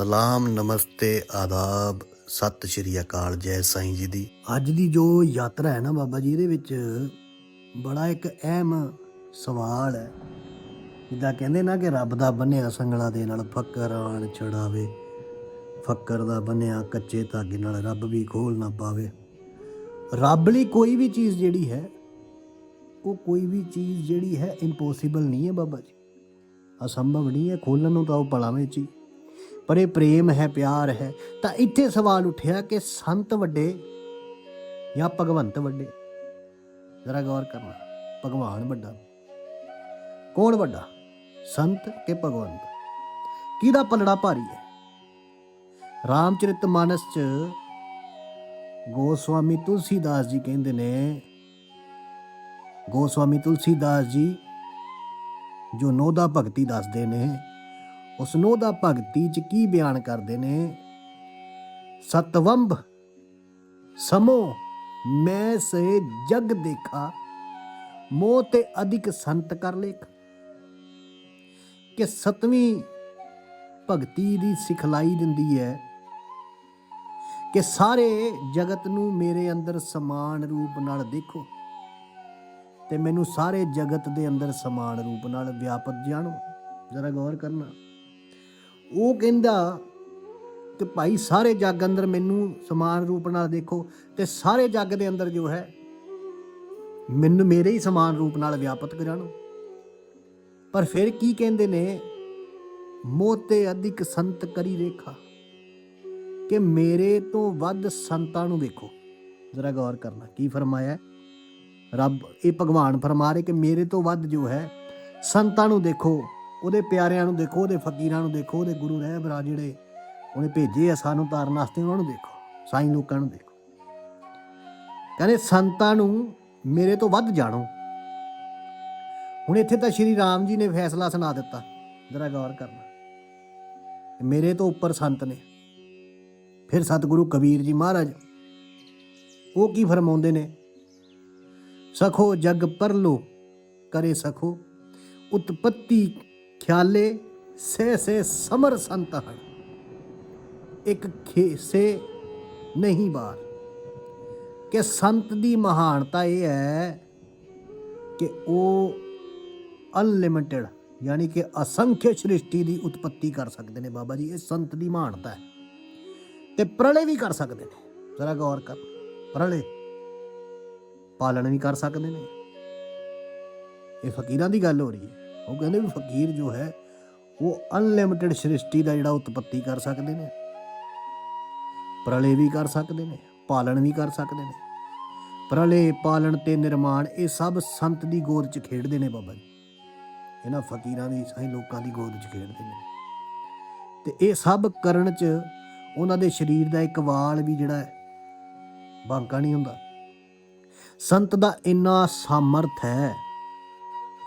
ਸਲਾਮ, ਨਮਸਤੇ, ਆਦਾਬ, ਸਤਿ ਸ਼੍ਰੀ ਅਕਾਲ, ਜੈ ਸਾਈਂ ਜੀ ਦੀ। ਅੱਜ ਦੀ ਜੋ ਯਾਤਰਾ ਹੈ ਨਾ ਬਾਬਾ ਜੀ, ਇਹਦੇ ਵਿੱਚ ਬੜਾ ਇੱਕ ਅਹਿਮ ਸਵਾਲ ਹੈ। ਜਿੱਦਾਂ ਕਹਿੰਦੇ ਨਾ ਕਿ ਰੱਬ ਦਾ ਬੰਨਿਆ ਸੰਗਲਾ ਦੇ ਨਾਲ ਫੱਕਰ ਆਣ ਛੜਾਵੇ ਫੱਕਰ ਦਾ ਬੰਨਿਆ ਕੱਚੇ ਧਾਗੇ ਨਾਲ ਰੱਬ ਵੀ ਖੋਲ ਨਾ ਪਾਵੇ। ਰੱਬ ਲਈ ਕੋਈ ਵੀ ਚੀਜ਼ ਜਿਹੜੀ ਹੈ, ਉਹ ਕੋਈ ਵੀ ਚੀਜ਼ ਜਿਹੜੀ ਹੈ ਇੰਪੋਸੀਬਲ ਨਹੀਂ ਹੈ ਬਾਬਾ ਜੀ। ਅਸੰਭਵ ਨਹੀਂ ਹੈ, ਖੋਲਣ ਨੂੰ ਤਾਂ ਉਹ ਪਲਾਂ ਵਿੱਚ ਪਰ ਇਹ ਪ੍ਰੇਮ ਹੈ, ਪਿਆਰ ਹੈ। ਤਾਂ ਇੱਥੇ ਸਵਾਲ ਉੱਠਿਆ ਕਿ ਸੰਤ ਵੱਡੇ ਜਾਂ ਭਗਵੰਤ ਵੱਡੇ? ਜ਼ਰਾ ਗੌਰ ਕਰਨਾ। ਭਗਵਾਨ ਵੱਡਾ। ਕੌਣ ਵੱਡਾ? ਸੰਤ ਕਿ ਭਗਵੰਤ? ਕਿਹਦਾ ਪਲੜਾ ਭਾਰੀ ਹੈ? ਰਾਮਚਰਿਤ ਮਾਨਸ ਚ ਗੋਸਵਾਮੀ ਤੁਲਸੀਦਾਸ ਜੀ ਕਹਿੰਦੇ ਨੇ, ਗੋਸਵਾਮੀ ਤੁਲਸੀਦਾਸ ਜੀ ਜੋ ਨੋਦਾ ਭਗਤੀ ਦੱਸਦੇ ਨੇ ਉਸ ਨੋਦਾ ਭਗਤੀ ਚ ਕੀ ਬਿਆਨ ਕਰਦੇ ਨੇ? ਸਤਵੰਬ, ਸਮੋ, ਮੈਂ ਸੇ ਜਗ ਦੇਖਾ, ਮੋਹ ਤੇ ਅਧਿਕ ਸੰਤ ਕਰ ਲੇਖ। ਕਿ ਸਤਵੀਂ ਭਗਤੀ ਦੀ ਸਿਖਲਾਈ ਦਿੰਦੀ ਹੈ ਕਿ ਸਾਰੇ ਜਗਤ ਨੂੰ ਮੇਰੇ ਅੰਦਰ ਸਮਾਨ ਰੂਪ ਨਾਲ ਦੇਖੋ ਤੇ ਮੈਨੂੰ ਸਾਰੇ ਜਗਤ ਦੇ ਅੰਦਰ ਸਮਾਨ ਰੂਪ ਨਾਲ ਵਿਆਪਤ ਜਾਣੋ। ਜ਼ਰਾ ਗੌਰ ਕਰਨਾ। ਉਹ ਕਹਿੰਦਾ ਕਿ ਭਾਈ ਸਾਰੇ ਜੱਗ ਅੰਦਰ ਮੈਨੂੰ ਸਮਾਨ ਰੂਪ ਨਾਲ ਦੇਖੋ ਤੇ ਸਾਰੇ ਜੱਗ ਦੇ ਅੰਦਰ ਜੋ ਹੈ, ਮੈਨੂੰ ਮੇਰੇ ਹੀ ਸਮਾਨ ਰੂਪ ਨਾਲ ਵਿਆਪਤ ਜਾਣੋ ਪਰ ਫਿਰ ਕੀ ਕਹਿੰਦੇ ਨੇ, ਮੋਤੇ ਅਧਿਕ ਸੰਤ ਕਰੀ ਰੇਖਾ, ਕਿ ਮੇਰੇ ਤੋਂ ਵੱਧ ਸੰਤਾਂ ਨੂੰ ਦੇਖੋ। ਜ਼ਰਾ ਗੌਰ ਕਰਨਾ, ਕੀ ਫਰਮਾਇਆ? ਰੱਬ, ਇਹ ਭਗਵਾਨ ਫਰਮਾ ਰਹੇ ਕਿ ਮੇਰੇ ਤੋਂ ਵੱਧ ਜੋ ਹੈ, ਸੰਤਾਂ ਨੂੰ ਦੇਖੋ। ਉਹਦੇ ਪਿਆਰਿਆਂ ਨੂੰ ਦੇਖੋ, ਉਹਦੇ ਫਕੀਰਾਂ ਨੂੰ ਦੇਖੋ, ਉਹਦੇ ਗੁਰੂ ਰਹਿਬਰਾ ਜਿਹੜੇ ਉਹਨੇ ਭੇਜੇ ਆ ਸਾਨੂੰ ਤਾਰਨ ਵਾਸਤੇ, ਉਹਨਾਂ ਨੂੰ ਦੇਖੋ, ਸਾਈਂ ਲੋਕਾਂ ਨੂੰ ਦੇਖੋ। ਕਹਿੰਦੇ, ਸੰਤਾਂ ਨੂੰ ਮੇਰੇ ਤੋਂ ਵੱਧ ਜਾਣੋ। ਹੁਣ ਇੱਥੇ ਤਾਂ ਸ਼੍ਰੀ ਰਾਮ ਜੀ ਨੇ ਫੈਸਲਾ ਸੁਣਾ ਦਿੱਤਾ, ਜਰਾ ਗੌਰ ਕਰਨਾ। ਮੇਰੇ ਤੋਂ ਉੱਪਰ ਸੰਤ ਨੇ, ਫਿਰ ਸਤਿਗੁਰੂ ਕਬੀਰ ਜੀ ਮਹਾਰਾਜ, ਉਹ ਕੀ ਫਰਮਾਉਂਦੇ ਨੇ? ਸਖੋ ਜਗ ਪਰਲੋ, ਕਰੇ ਸਖੋ, ਉਤਪਤੀ ਖਿਆਲੇ ਸੇ ਸੇ ਸਮਰ ਸੰਤ ਹਨ। ਇੱਕ ਖੇਸੇ ਨਹੀਂ ਬਾਰ ਕਿ ਸੰਤ ਦੀ ਮਹਾਨਤਾ ਇਹ ਹੈ ਕਿ ਉਹ ਅਨਲਿਮਿਟਿਡ ਯਾਨੀ ਕਿ ਅਸੰਖਿਆ ਸ੍ਰਿਸ਼ਟੀ ਦੀ ਉਤਪਤੀ ਕਰ ਸਕਦੇ ਨੇ ਬਾਬਾ ਜੀ। ਇਹ ਸੰਤ ਦੀ ਮਹਾਨਤਾ ਹੈ। ਤੇ ਪ੍ਰਲੇ ਵੀ ਕਰ ਸਕਦੇ ਨੇ। ਜ਼ਰਾ ਗੌਰ ਕਰ। ਪ੍ਰਲੇ ਪਾਲਣ ਵੀ ਕਰ ਸਕਦੇ ਨੇ। ਇਹ ਫਕੀਰਾਂ ਦੀ ਗੱਲ ਹੋ ਰਹੀ ਹੈ। ਉਹ ਕਹਿੰਦੇ ਵੀ ਫਕੀਰ ਜੋ ਹੈ, ਉਹ ਅਨਲਿਮਿਟਿਡ ਸ੍ਰਿਸ਼ਟੀ ਦਾ ਜਿਹੜਾ ਉਤਪਤੀ ਕਰ ਸਕਦੇ ਨੇ। ਪ੍ਰਲੇ ਵੀ ਕਰ ਸਕਦੇ ਨੇ, ਪਾਲਣ ਵੀ ਕਰ ਸਕਦੇ ਨੇ। ਪ੍ਰਲੇ, ਪਾਲਣ ਤੇ ਨਿਰਮਾਣ, ਇਹ ਸਭ ਸੰਤ ਦੀ ਗੋਦ 'ਚ ਖੇਡਦੇ ਨੇ ਬਾਬਾ ਜੀ। ਇਹਨਾਂ ਫਕੀਰਾਂ ਦੀ ਸਾਈ ਲੋਕਾਂ ਦੀ ਗੋਦ 'ਚ ਖੇਡਦੇ ਨੇ। ਤੇ ਇਹ ਸਭ ਕਰਨ 'ਚ ਉਹਨਾਂ ਦੇ ਸਰੀਰ ਦਾ ਇੱਕ ਵਾਲ ਵੀ ਜਿਹੜਾ ਹੈ, ਬਾਂਕਾ ਨਹੀਂ ਹੁੰਦਾ। ਸੰਤ ਦਾ ਇੰਨਾ ਸਾਮਰਥ ਹੈ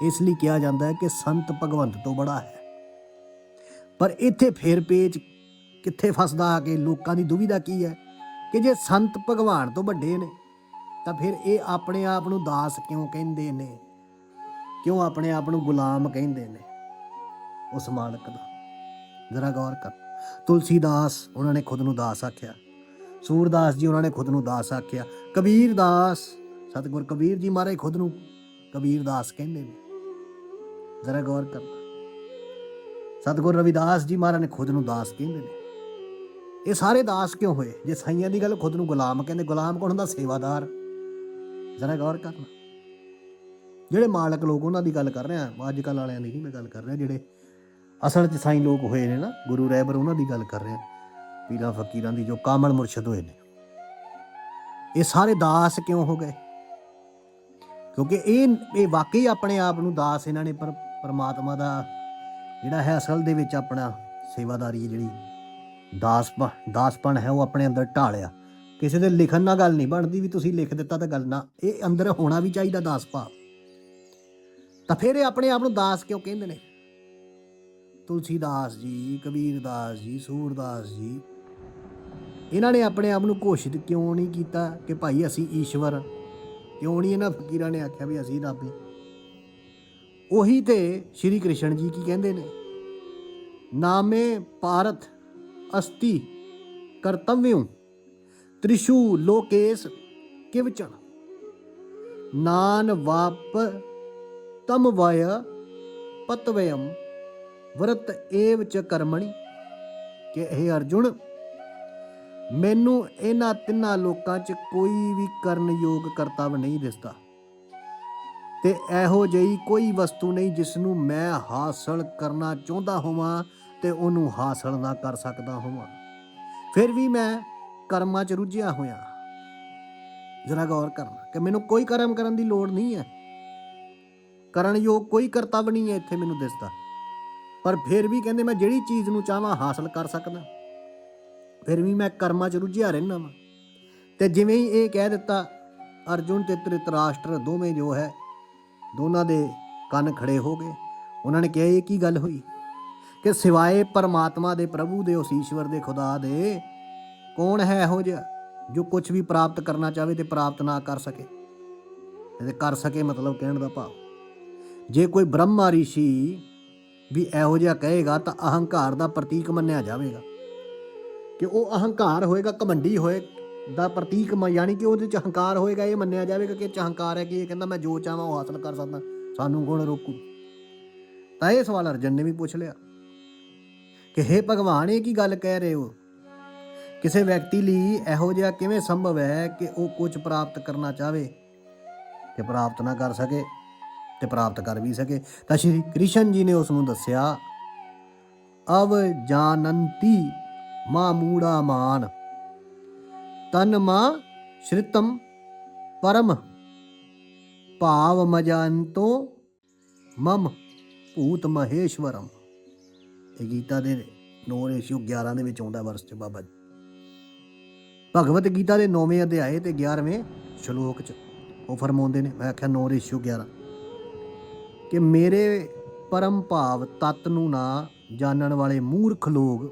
ਇਸ ਲਈ ਕਿਹਾ ਜਾਂਦਾ ਹੈ ਕਿ ਸੰਤ ਭਗਵੰਤ ਤੋਂ ਬੜਾ ਹੈ। ਪਰ ਇੱਥੇ ਫੇਰ ਪੇਚ ਕਿੱਥੇ ਫਸਦਾ ਆ ਕੇ ਲੋਕਾਂ ਦੀ ਦੁਵਿਧਾ ਕੀ ਹੈ? ਕਿ ਜੇ ਸੰਤ ਭਗਵਾਨ ਤੋਂ ਵੱਡੇ ਨੇ, ਤਾਂ ਫਿਰ ਇਹ ਆਪਣੇ ਆਪ ਨੂੰ ਦਾਸ ਕਿਉਂ ਕਹਿੰਦੇ ਨੇ? ਕਿਉਂ ਆਪਣੇ ਆਪ ਨੂੰ ਗੁਲਾਮ ਕਹਿੰਦੇ ਨੇ? ਉਸ ਮਾਲਕ ਦਾ। ਜ਼ਰਾ ਗੌਰ ਕਰ। ਤੁਲਸੀਦਾਸ ਉਹਨਾਂ ਨੇ ਖੁਦ ਨੂੰ ਦਾਸ ਆਖਿਆ। ਸੂਰਦਾਸ ਜੀ ਉਹਨਾਂ ਨੇ ਖੁਦ ਨੂੰ ਦਾਸ ਆਖਿਆ। ਕਬੀਰ ਦਾਸ ਸਤਿਗੁਰ ਕਬੀਰ ਜੀ ਮਹਾਰਾਜ ਖੁਦ ਨੂੰ ਕਬੀਰ ਦਾਸ ਕਹਿੰਦੇ ਨੇ। ਜ਼ਰਾ ਗੌਰ ਕਰਨਾ ਸਤਿਗੁਰ ਰਵਿਦਾਸ ਜੀ ਮਹਾਰਾਜ ਨੇ ਖੁਦ ਨੂੰ ਦਾਸ ਕਹਿੰਦੇ ਨੇ। ਇਹ ਸਾਰੇ ਦਾਸ ਕਿਉਂ ਹੋਏ? ਜੇ ਸਾਈਆਂ ਦੀ ਗੱਲ ਖੁਦ ਨੂੰ ਗੁਲਾਮ ਕਹਿੰਦੇ, ਗੁਲਾਮ ਕੌਣ ਹੁੰਦਾ? ਸੇਵਾਦਾਰ। ਜ਼ਰਾ ਗੌਰ ਕਰਨਾ ਜਿਹੜੇ ਮਾਲਕ ਲੋਕ ਉਹਨਾਂ ਦੀ ਗੱਲ ਕਰ ਰਹੇ ਆ ਅੱਜ ਕੱਲ ਵਾਲਿਆਂ ਦੀ ਨਹੀਂ ਮੈਂ ਗੱਲ ਕਰ ਰਿਹਾ, ਜਿਹੜੇ ਅਸਲ 'ਚ ਸਾਈਂ ਲੋਕ ਹੋਏ ਨੇ ਨਾ, ਗੁਰੂ ਰਹਿਬਰ ਉਹਨਾਂ ਦੀ ਗੱਲ ਕਰ ਰਿਹਾ ਪੀਰਾਂ ਫਕੀਰਾਂ ਦੀ ਜੋ ਕਾਮਲ ਮੁਰਸ਼ਿਦ ਹੋਏ ਨੇ। ਇਹ ਸਾਰੇ ਦਾਸ ਕਿਉਂ ਹੋ ਗਏ? ਕਿਉਂਕਿ ਇਹ ਇਹ ਵਾਕਈ ਆਪਣੇ ਆਪ ਨੂੰ ਦਾਸ ਇਹਨਾਂ ਨੇ ਪਰ ਪਰਮਾਤਮਾ ਦਾ ਜਿਹੜਾ ਹੈ ਅਸਲ ਦੇ ਵਿੱਚ ਆਪਣਾ ਸੇਵਾਦਾਰੀ ਜਿਹੜੀ। ਦਾਸਪ ਦਾਸਪਣ ਹੈ ਉਹ ਆਪਣੇ ਅੰਦਰ ਢਾਲਿਆ। ਕਿਸੇ ਦੇ ਲਿਖਣ ਨਾਲ ਗੱਲ ਨਹੀਂ ਬਣਦੀ ਵੀ ਤੁਸੀਂ ਲਿਖ ਦਿੱਤਾ ਤਾਂ ਗੱਲ ਨਾ, ਇਹ ਅੰਦਰ ਹੋਣਾ ਵੀ ਚਾਹੀਦਾ ਦਾਸ ਭਾਵ। ਤਾਂ ਫਿਰ ਇਹ ਆਪਣੇ ਆਪ ਨੂੰ ਦਾਸ ਕਿਉਂ ਕਹਿੰਦੇ ਨੇ? ਤੁਲਸੀਦਾਸ ਜੀ, ਕਬੀਰਦਾਸ ਜੀ, ਸੂਰਦਾਸ ਜੀ, ਇਹਨਾਂ ਨੇ ਆਪਣੇ ਆਪ ਨੂੰ ਘੋਸ਼ਿਤ ਕਿਉਂ ਨਹੀਂ ਕੀਤਾ ਕਿ ਭਾਈ ਅਸੀਂ ਈਸ਼ਵਰ, ਕਿਉਂ ਨਹੀਂ ਇਹਨਾਂ ਫਕੀਰਾਂ ਨੇ ਆਖਿਆ ਵੀ ਅਸੀਂ ਰੱਬ ਹਾਂ। ਉਹੀ ਤੇ ਸ਼੍ਰੀ ਕ੍ਰਿਸ਼ਨ ਜੀ ਕੀ ਕਹਿੰਦੇ ਨੇ? ਨਾਮੇ ਪਾਰਥ ਅਸਤੀ ਕਰਤਵਯੰ, ਤ੍ਰਿਸ਼ੂ ਲੋਕੇਸ ਕਿਵਚਨ ਨਾਨ ਵਾਪ ਤਮ ਵਯ ਪਤਵਯਮ ਵਰਤ ਏਵ ਚ ਕਰਮਣੀ। ਕਿ ਇਹ ਅਰਜੁਨ, ਮੈਨੂੰ ਇਹਨਾਂ ਤਿੰਨਾਂ ਲੋਕਾਂ 'ਚ ਕੋਈ ਵੀ ਕਰਨ ਯੋਗ ਕਰਤੱਵ ਨਹੀਂ ਦਿਸਦਾ। ਤੇ ਇਹੋ ਜਿਹੀ ਕੋਈ ਵਸਤੂ ਨਹੀਂ ਜਿਸ ਨੂੰ ਮੈਂ ਹਾਸਲ ਕਰਨਾ ਚਾਹੁੰਦਾ ਹੋਵਾਂ ਤੇ ਉਹਨੂੰ ਹਾਸਲ ਨਾ ਕਰ ਸਕਦਾ ਹੋਵਾਂ। ਫਿਰ ਵੀ ਮੈਂ ਕਰਮਾਂ 'ਚ ਰੁੱਝਿਆ ਹੋਇਆ। ਜਰਾ ਗੌਰ ਕਰਨਾ ਕਿ ਮੈਨੂੰ ਕੋਈ ਕਰਮ ਕਰਨ ਦੀ ਲੋੜ ਨਹੀਂ ਹੈ। ਕਰਨ ਯੋਗ ਕੋਈ ਕਰਤੱਵ ਨਹੀਂ ਹੈ ਇੱਥੇ ਮੈਨੂੰ ਦਿਸਦਾ। ਪਰ ਫਿਰ ਵੀ ਕਹਿੰਦੇ ਮੈਂ ਜਿਹੜੀ ਚੀਜ਼ ਨੂੰ ਚਾਹਾਂ ਹਾਸਲ ਕਰ ਸਕਦਾ। ਫਿਰ ਵੀ ਮੈਂ ਕਰਮਾਂ 'ਚ ਰੁੱਝਿਆ ਰਹਿਣਾ ਵਾਂ। ਤੇ ਜਿਵੇਂ ਹੀ ਇਹ ਕਹਿ ਦਿੱਤਾ, ਅਰਜੁਨ ਤੇ ਧ੍ਰਿਤਰਾਸ਼ਟਰ ਦੋਵੇਂ ਜੋ ਹੈ ਦੋਨਾਂ ਦੇ ਕੰਨ ਖੜੇ ਹੋ ਗਏ। ਉਹਨਾਂ ਨੇ ਕਿਹਾ, ਇਹ ਕੀ ਗੱਲ ਹੋਈ? ਕਿ ਸਿਵਾਏ ਪਰਮਾਤਮਾ ਦੇ ਪ੍ਰਭੂ ਦੇ, ਉਸ ਈਸ਼ਵਰ ਦੇ, ਖੁਦਾ ਦੇ, ਕੌਣ ਹੈ ਇਹੋ ਜਿਹਾ ਜੋ ਕੁਝ ਵੀ ਪ੍ਰਾਪਤ ਕਰਨਾ ਚਾਹਵੇ ਤੇ ਪ੍ਰਾਪਤ ਨਾ ਕਰ ਸਕੇ? ਤੇ ਕਰ ਸਕੇ ਮਤਲਬ ਕਹਿਣ ਦਾ ਭਾਵ। ਜੇ ਕੋਈ ਬ੍ਰਹਮਾ ਰਿਸ਼ੀ ਵੀ ਇਹੋ ਜਿਹਾ ਕਹੇਗਾ ਤਾਂ ਅਹੰਕਾਰ ਦਾ ਪ੍ਰਤੀਕ ਮੰਨਿਆ ਜਾਵੇਗਾ। ਕਿ ਉਹ ਅਹੰਕਾਰ ਹੋਏਗਾ ਕਮੰਡੀ ਹੋਏ ਦਾ ਪ੍ਰਤੀਕ ਮ- ਯਾਨੀ ਕਿ ਉਹਦੇ ਚ ਅਹੰਕਾਰ ਹੋਏਗਾ, ਇਹ ਮੰਨਿਆ ਜਾਵੇਗਾ ਕਿ ਇਹ ਚ ਅਹੰਕਾਰ ਹੈ ਕਿ ਇਹ ਕਹਿੰਦਾ ਮੈਂ ਜੋ ਚਾਹਾਂ ਉਹ ਹਾਸਲ ਕਰ ਸਕਦਾ, ਸਾਨੂੰ ਕੌਣ ਰੋਕੂ। ਤਾਂ ਇਹ ਸਵਾਲ ਅਰਜਨ ਨੇ ਵੀ ਪੁੱਛ ਲਿਆ ਕਿ हे ਭਗਵਾਨ, ਇਹ ਕੀ ਗੱਲ ਕਹਿ ਰਹੇ ਹੋ? ਕਿਸੇ ਵਿਅਕਤੀ ਲਈ ਇਹੋ ਜਿਹਾ ਕਿਵੇਂ ਸੰਭਵ ਹੈ ਕਿ ਉਹ ਕੁਝ ਪ੍ਰਾਪਤ ਕਰਨਾ ਚਾਹਵੇ ਤੇ ਪ੍ਰਾਪਤ ਨਾ ਕਰ ਸਕੇ ਤੇ ਪ੍ਰਾਪਤ ਕਰ ਵੀ ਸਕੇ? ਤਾਂ ਸ਼੍ਰੀ ਕ੍ਰਿਸ਼ਨ ਜੀ ਨੇ ਉਸ ਨੂੰ ਦੱਸਿਆ ਅਵ ਜਾਨੰਤੀ ਮਾ ਮੂੜਾ ਮਾਨ ਤਨ ਮਾ ਸ਼੍ਰਿਤਮ ਪਰਮ ਭਾਵ ਮਜੰਤੋ ਮਮ ਭੂਤ ਮਹੇਸ਼ਵਰਮ। ਇਹ ਗੀਤਾ ਦੇ 9 ਰੇਸ਼ਿਓ 11 ਦੇ ਵਿੱਚ ਆਉਂਦਾ ਵਰਸ ਚ ਬਾਬਾ ਭਗਵਤ ਗੀਤਾ ਦੇ 9ਵੇਂ ਅਧਿਆਏ ਤੇ 11ਵੇਂ ਸ਼ਲੋਕ ਚ ਉਹ ਫਰਮਾਉਂਦੇ ਨੇ, ਮੈਂ ਆਖਿਆ 9 ਰੇਸ਼ਿਓ 11 ਕਿ ਮੇਰੇ ਪਰਮ ਭਾਵ ਤਤ ਨੂੰ ਨਾ ਜਾਣਨ ਵਾਲੇ ਮੂਰਖ ਲੋਕ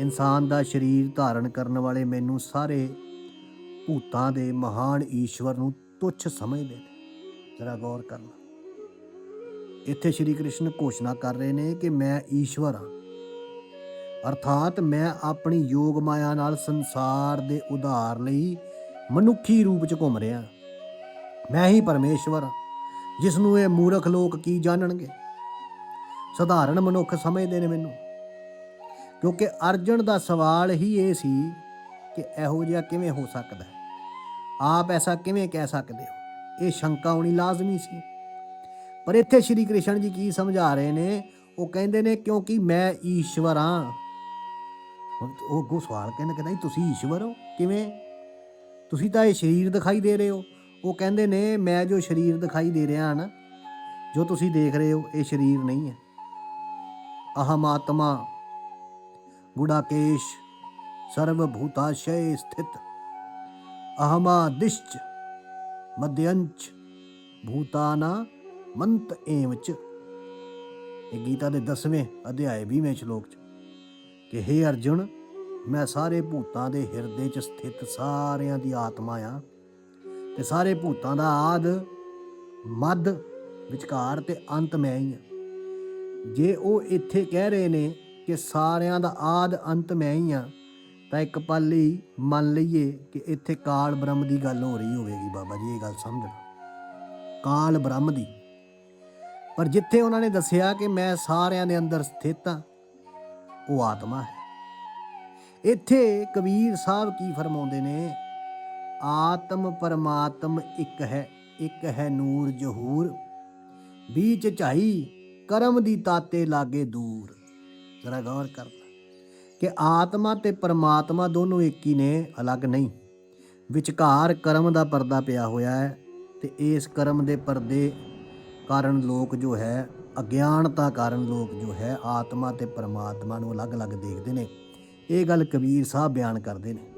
ਇਨਸਾਨ ਦਾ ਸਰੀਰ ਧਾਰਨ ਕਰਨ ਵਾਲੇ ਮੈਨੂੰ ਸਾਰੇ ਭੂਤਾਂ ਦੇ ਮਹਾਨ ਈਸ਼ਵਰ ਨੂੰ ਤੁੱਛ ਸਮਝਦੇ ਨੇ। ਜਰਾ ਗੌਰ ਕਰਨਾ ਇੱਥੇ ਸ਼੍ਰੀ ਕ੍ਰਿਸ਼ਨ ਘੋਸ਼ਣਾ ਕਰ ਰਹੇ ਨੇ ਕਿ ਮੈਂ ਈਸ਼ਵਰ ਹਾਂ। ਅਰਥਾਤ ਮੈਂ ਆਪਣੀ ਯੋਗ ਮਾਇਆ ਨਾਲ ਸੰਸਾਰ ਦੇ ਉਧਾਰ ਲਈ ਮਨੁੱਖੀ ਰੂਪ ਚ ਘੁੰਮ ਰਿਹਾ। ਮੈਂ ਹੀ ਪਰਮੇਸ਼ਵਰ ਹਾਂ ਜਿਸ ਨੂੰ ਇਹ ਮੂਰਖ ਲੋਕ ਕੀ ਜਾਣਨਗੇ? ਸਧਾਰਨ ਮਨੁੱਖ ਸਮਝਦੇ ਨੇ ਮੈਨੂੰ। ਕਿਉਂਕਿ ਅਰਜਨ ਦਾ ਸਵਾਲ ਹੀ ਇਹ ਸੀ ਕਿ ਇਹੋ ਜਿਹਾ ਕਿਵੇਂ ਹੋ ਸਕਦਾ ਹੈ? ਆਪ ਐਸਾ ਕਿਵੇਂ ਕਹਿ ਸਕਦੇ ਹੋ? ਇਹ ਸ਼ੰਕਾ ਹੋਣੀ ਲਾਜ਼ਮੀ ਸੀ। ਪਰ ਇੱਥੇ ਸ਼੍ਰੀ ਕ੍ਰਿਸ਼ਨ ਜੀ ਕੀ ਸਮਝਾ ਰਹੇ ਨੇ? ਉਹ ਕਹਿੰਦੇ ਨੇ, ਕਿਉਂਕਿ ਮੈਂ ਈਸ਼ਵਰ ਹਾਂ ਉਹ ਅੱਗੋਂ ਸਵਾਲ ਕਹਿੰਦੇ ਕਹਿੰਦਾ ਜੀ ਤੁਸੀਂ ਈਸ਼ਵਰ ਹੋ? ਕਿਵੇਂ? ਤੁਸੀਂ ਤਾਂ ਇਹ ਸਰੀਰ ਦਿਖਾਈ ਦੇ ਰਹੇ ਹੋ। ਉਹ ਕਹਿੰਦੇ ਨੇ, ਮੈਂ ਜੋ ਸਰੀਰ ਦਿਖਾਈ ਦੇ ਰਿਹਾ ਨਾ, ਜੋ ਤੁਸੀਂ ਦੇਖ ਰਹੇ ਹੋ, ਇਹ ਸਰੀਰ ਨਹੀਂ ਹੈ। ਅਹਮ ਆਤਮਾ ਗੁੜਾਕੇਸ਼ ਸਰਵ ਭੂਤਾਸ਼य ਸਥਿਤ ਅਹਮਾਦਿਸ਼ਚ ਮਧਯੰਚ ਭੂਤਾਨਾ ਮੰਤ ਏਵਚ ਇਹ ਗੀਤਾ ਦੇ 10ਵੇਂ ਅਧਿਆਏ 20ਵੇਂ ਸ਼ਲੋਕ ਚ ਕਿ हे ਅਰਜੁਨ ਮੈਂ ਸਾਰੇ ਭੂਤਾਂ ਦੇ ਹਿਰਦੇ ਚ ਸਥਿਤ ਸਾਰਿਆਂ ਦੀ ਆਤਮਾ ਆ ਤੇ ਸਾਰੇ ਭੂਤਾਂ ਦਾ ਆਦ ਮੱਧ ਵਿਚਕਾਰ ਤੇ ਅੰਤ ਮੈਂ ਹੀ ਆ ਜੇ ਉਹ ਇੱਥੇ ਕਹਿ ਰਹੇ ਨੇ ਕਿ ਸਾਰਿਆਂ ਦਾ ਆਦ ਅੰਤ ਮੈਂ ਹੀ ਆ। ਤਾਂ ਇੱਕ ਪਲ ਲਈ ਮੰਨ ਲਈਏ ਕਿ ਇੱਥੇ ਕਾਲ ਬ੍ਰਹਮ ਦੀ ਗੱਲ ਹੋ ਰਹੀ ਹੋਵੇਗੀ ਬਾਬਾ ਜੀ, ਇਹ ਗੱਲ ਸਮਝਣਾ। ਕਾਲ ਬ੍ਰਹਮ ਦੀ। ਪਰ ਜਿੱਥੇ ਉਹਨਾਂ ਨੇ ਦੱਸਿਆ ਕਿ ਮੈਂ ਸਾਰਿਆਂ ਦੇ ਅੰਦਰ ਸਥਿਤ ਹਾਂ ਉਹ ਆਤਮਾ ਹੈ। ਇੱਥੇ ਕਬੀਰ ਸਾਹਿਬ ਕੀ ਫਰਮਾਉਂਦੇ ਨੇ? ਆਤਮ ਪਰਮਾਤਮ ਇੱਕ ਹੈ ਇੱਕ ਹੈ ਨੂਰ ਜਹੂਰ। बीच ਝਾਈ ਕਰਮ ਦੀ ਤਾਤੇ ਲਾਗੇ ਦੂਰ। ਜ਼ਰਾ ਗੌਰ ਕਰਨਾ ਕਿ ਆਤਮਾ ਤੇ ਪਰਮਾਤਮਾ ਦੋਨੋਂ ਇੱਕ ਹੀ ਨੇ, ਅਲੱਗ ਨਹੀਂ। ਵਿਚਕਾਰ ਕਰਮ ਦਾ ਪਰਦਾ ਪਿਆ ਹੋਇਆ ਹੈ ਤੇ ਇਸ ਕਰਮ ਦੇ ਪਰਦੇ ਕਾਰਨ ਲੋਕ ਜੋ ਹੈ, ਅਗਿਆਨਤਾ ਕਾਰਨ ਲੋਕ ਜੋ ਹੈ, ਆਤਮਾ ਤੇ ਪਰਮਾਤਮਾ ਨੂੰ ਅਲੱਗ-ਅਲੱਗ ਦੇਖਦੇ ਨੇ। ਇਹ ਗੱਲ ਕਬੀਰ ਸਾਹਿਬ ਬਿਆਨ ਕਰਦੇ ਨੇ।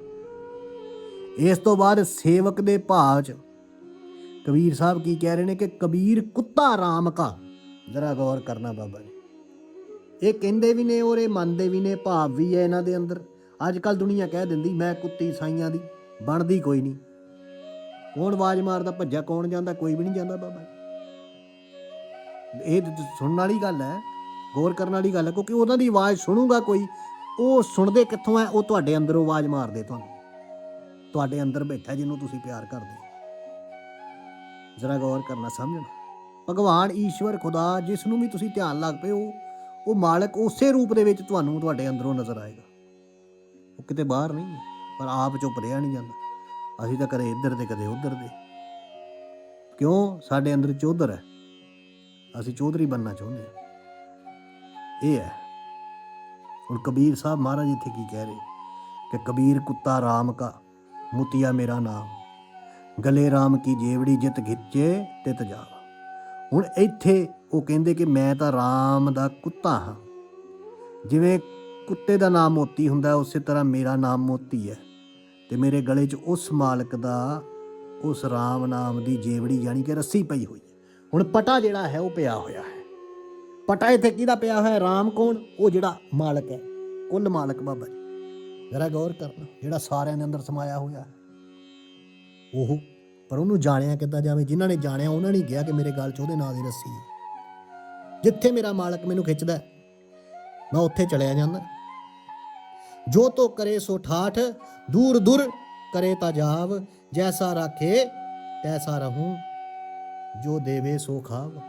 ਇਸ ਤੋਂ ਬਾਅਦ ਸੇਵਕ ਦੇ ਭਾਅ ਚ ਕਬੀਰ ਸਾਹਿਬ ਕੀ ਕਹਿ ਰਹੇ ਨੇ ਕਿ ਕਬੀਰ ਕੁੱਤਾ ਰਾਮ ਕਾ। ਜਰਾ ਗੌਰ ਕਰਨਾ ਬਾਬਾ ਜੀ। ਇਹ ਕਹਿੰਦੇ ਵੀ ਨੇ ਔਰ ਇਹ ਮੰਨਦੇ ਵੀ ਨੇ, ਭਾਵ ਵੀ ਹੈ ਇਹਨਾਂ ਦੇ ਅੰਦਰ। ਅੱਜ ਕੱਲ ਦੁਨੀਆ ਕਹਿ ਦਿੰਦੀ, ਮੈਂ ਕੁੱਤੀ ਸਾਈਆਂ ਦੀ, ਬਣਦੀ ਕੋਈ ਨਹੀਂ। ਕੌਣ ਆਵਾਜ਼ ਮਾਰਦਾ, ਭੱਜਿਆ ਕੌਣ ਜਾਂਦਾ, ਕੋਈ ਵੀ ਨਹੀਂ ਜਾਂਦਾ ਬਾਬਾ ਇਹ ਸੁਣਨ ਵਾਲੀ ਗੱਲ ਹੈ, ਗੌਰ ਕਰਨ ਵਾਲੀ ਗੱਲ ਹੈ, ਕਿਉਂਕਿ ਉਹਨਾਂ ਦੀ ਆਵਾਜ਼ ਸੁਣੂਗਾ ਕੋਈ, ਉਹ ਸੁਣਦੇ ਕਿੱਥੋਂ ਹੈ, ਉਹ ਤੁਹਾਡੇ ਅੰਦਰੋਂ ਆਵਾਜ਼ ਮਾਰਦੇ ਤੁਹਾਨੂੰ। ਤੁਹਾਡੇ ਅੰਦਰ ਬੈਠਾ ਜਿਹਨੂੰ ਤੁਸੀਂ ਪਿਆਰ ਕਰਦੇ ਜ਼ਰਾ ਗੌਰ ਕਰਨਾ ਸਮਝਣਾ। ਭਗਵਾਨ ਈਸ਼ਵਰ ਖੁਦਾ, ਜਿਸ ਨੂੰ ਵੀ ਤੁਸੀਂ ਧਿਆਨ ਲੱਗ ਪਏ ਹੋ ਉਹ ਮਾਲਕ ਉਸੇ ਰੂਪ ਦੇ ਵਿੱਚ ਤੁਹਾਨੂੰ ਤੁਹਾਡੇ ਅੰਦਰੋਂ ਨਜ਼ਰ ਆਏਗਾ। ਉਹ ਕਿਤੇ ਬਾਹਰ ਨਹੀਂ ਪਰ ਆਪ ਚੁੱਪ ਰਿਹਾ ਨਹੀਂ ਜਾਂਦਾ। ਅਸੀਂ ਤਾਂ ਕਦੇ ਇੱਧਰ ਤੇ ਕਦੇ ਉੱਧਰ ਦੇ। ਕਿਉਂ? ਸਾਡੇ ਅੰਦਰ ਚੌਧਰ ਹੈ। ਅਸੀਂ ਚੌਧਰੀ ਬੰਨਣਾ ਚਾਹੁੰਦੇ ਹਾਂ। ਇਹ ਹੈ। ਹੁਣ ਕਬੀਰ ਸਾਹਿਬ ਮਹਾਰਾਜ ਇੱਥੇ ਕੀ ਕਹਿ ਰਹੇ? ਕਿ ਕਬੀਰ ਕੁੱਤਾ ਰਾਮ ਕਾ, ਮੁਤੀਆ ਮੇਰਾ ਨਾਮ। ਗਲੇ ਰਾਮ ਕੀ ਜੇਵੜੀ ਜਿਤ ਖਿੱਚੇ ਤਿਤ ਜਾਵਾ ਹੁਣ ਇੱਥੇ ਉਹ ਕਹਿੰਦੇ ਕਿ ਮੈਂ ਤਾਂ ਰਾਮ ਦਾ ਕੁੱਤਾ ਹਾਂ। ਜਿਵੇਂ ਕੁੱਤੇ ਦਾ ਨਾਮ ਮੋਤੀ ਹੁੰਦਾ, ਉਸੇ ਤਰ੍ਹਾਂ ਮੇਰਾ ਨਾਮ ਮੋਤੀ ਹੈ। ਤੇ ਮੇਰੇ ਗਲੇ 'ਚ ਉਸ ਮਾਲਕ ਦਾ, ਉਸ ਰਾਮ ਨਾਮ ਦੀ ਜੇਵੜੀ ਯਾਨੀ ਕਿ ਰੱਸੀ ਪਈ ਹੋਈ ਹੈ। ਹੁਣ ਪਟਾ ਜਿਹੜਾ ਹੈ, ਉਹ ਪਿਆ ਹੋਇਆ ਹੈ। ਪਟਾ ਇੱਥੇ ਕਿਹਦਾ ਪਿਆ ਹੋਇਆ ਹੈ? ਰਾਮ ਕੌਣ? ਉਹ ਜਿਹੜਾ ਮਾਲਕ ਹੈ। ਕੁੱਲ ਮਾਲਕ ਬਾਬਾ ਜੀ। ਜਰਾ ਗੌਰ ਕਰਨਾ, ਜਿਹੜਾ ਸਾਰਿਆਂ ਦੇ ਅੰਦਰ ਸਮਾਇਆ ਹੋਇਆ ਉਹ, ਪਰ ਉਹਨੂੰ ਜਾਣਿਆ ਕਿੱਦਾਂ ਜਾਵੇ? ਜਿਨ੍ਹਾਂ ਨੇ ਜਾਣਿਆ, ਉਹਨਾਂ ਨੇ ਕਿਹਾ ਕਿ ਮੇਰੇ ਗਲ 'ਚ ਉਹਦੇ ਨਾਂ ਦੀ ਰੱਸੀ ਹੈ। ਜਿੱਥੇ ਮੇਰਾ ਮਾਲਕ ਮੈਨੂੰ ਖਿੱਚਦਾ ਮੈਂ ਉੱਥੇ ਚਲਿਆ ਜਾਂਦਾ। ਜੋ ਤੋ ਕਰੇ ਸੋ ਠਾਠ, ਦੂਰ ਦੂਰ ਕਰੇ ਤਾ ਜਾਵ, ਜੈਸਾ ਰਾਖੇ ਤੈਸਾ ਰਹੂੰ, ਜੋ ਦੇਵੇ ਸੋ ਖਾਵ।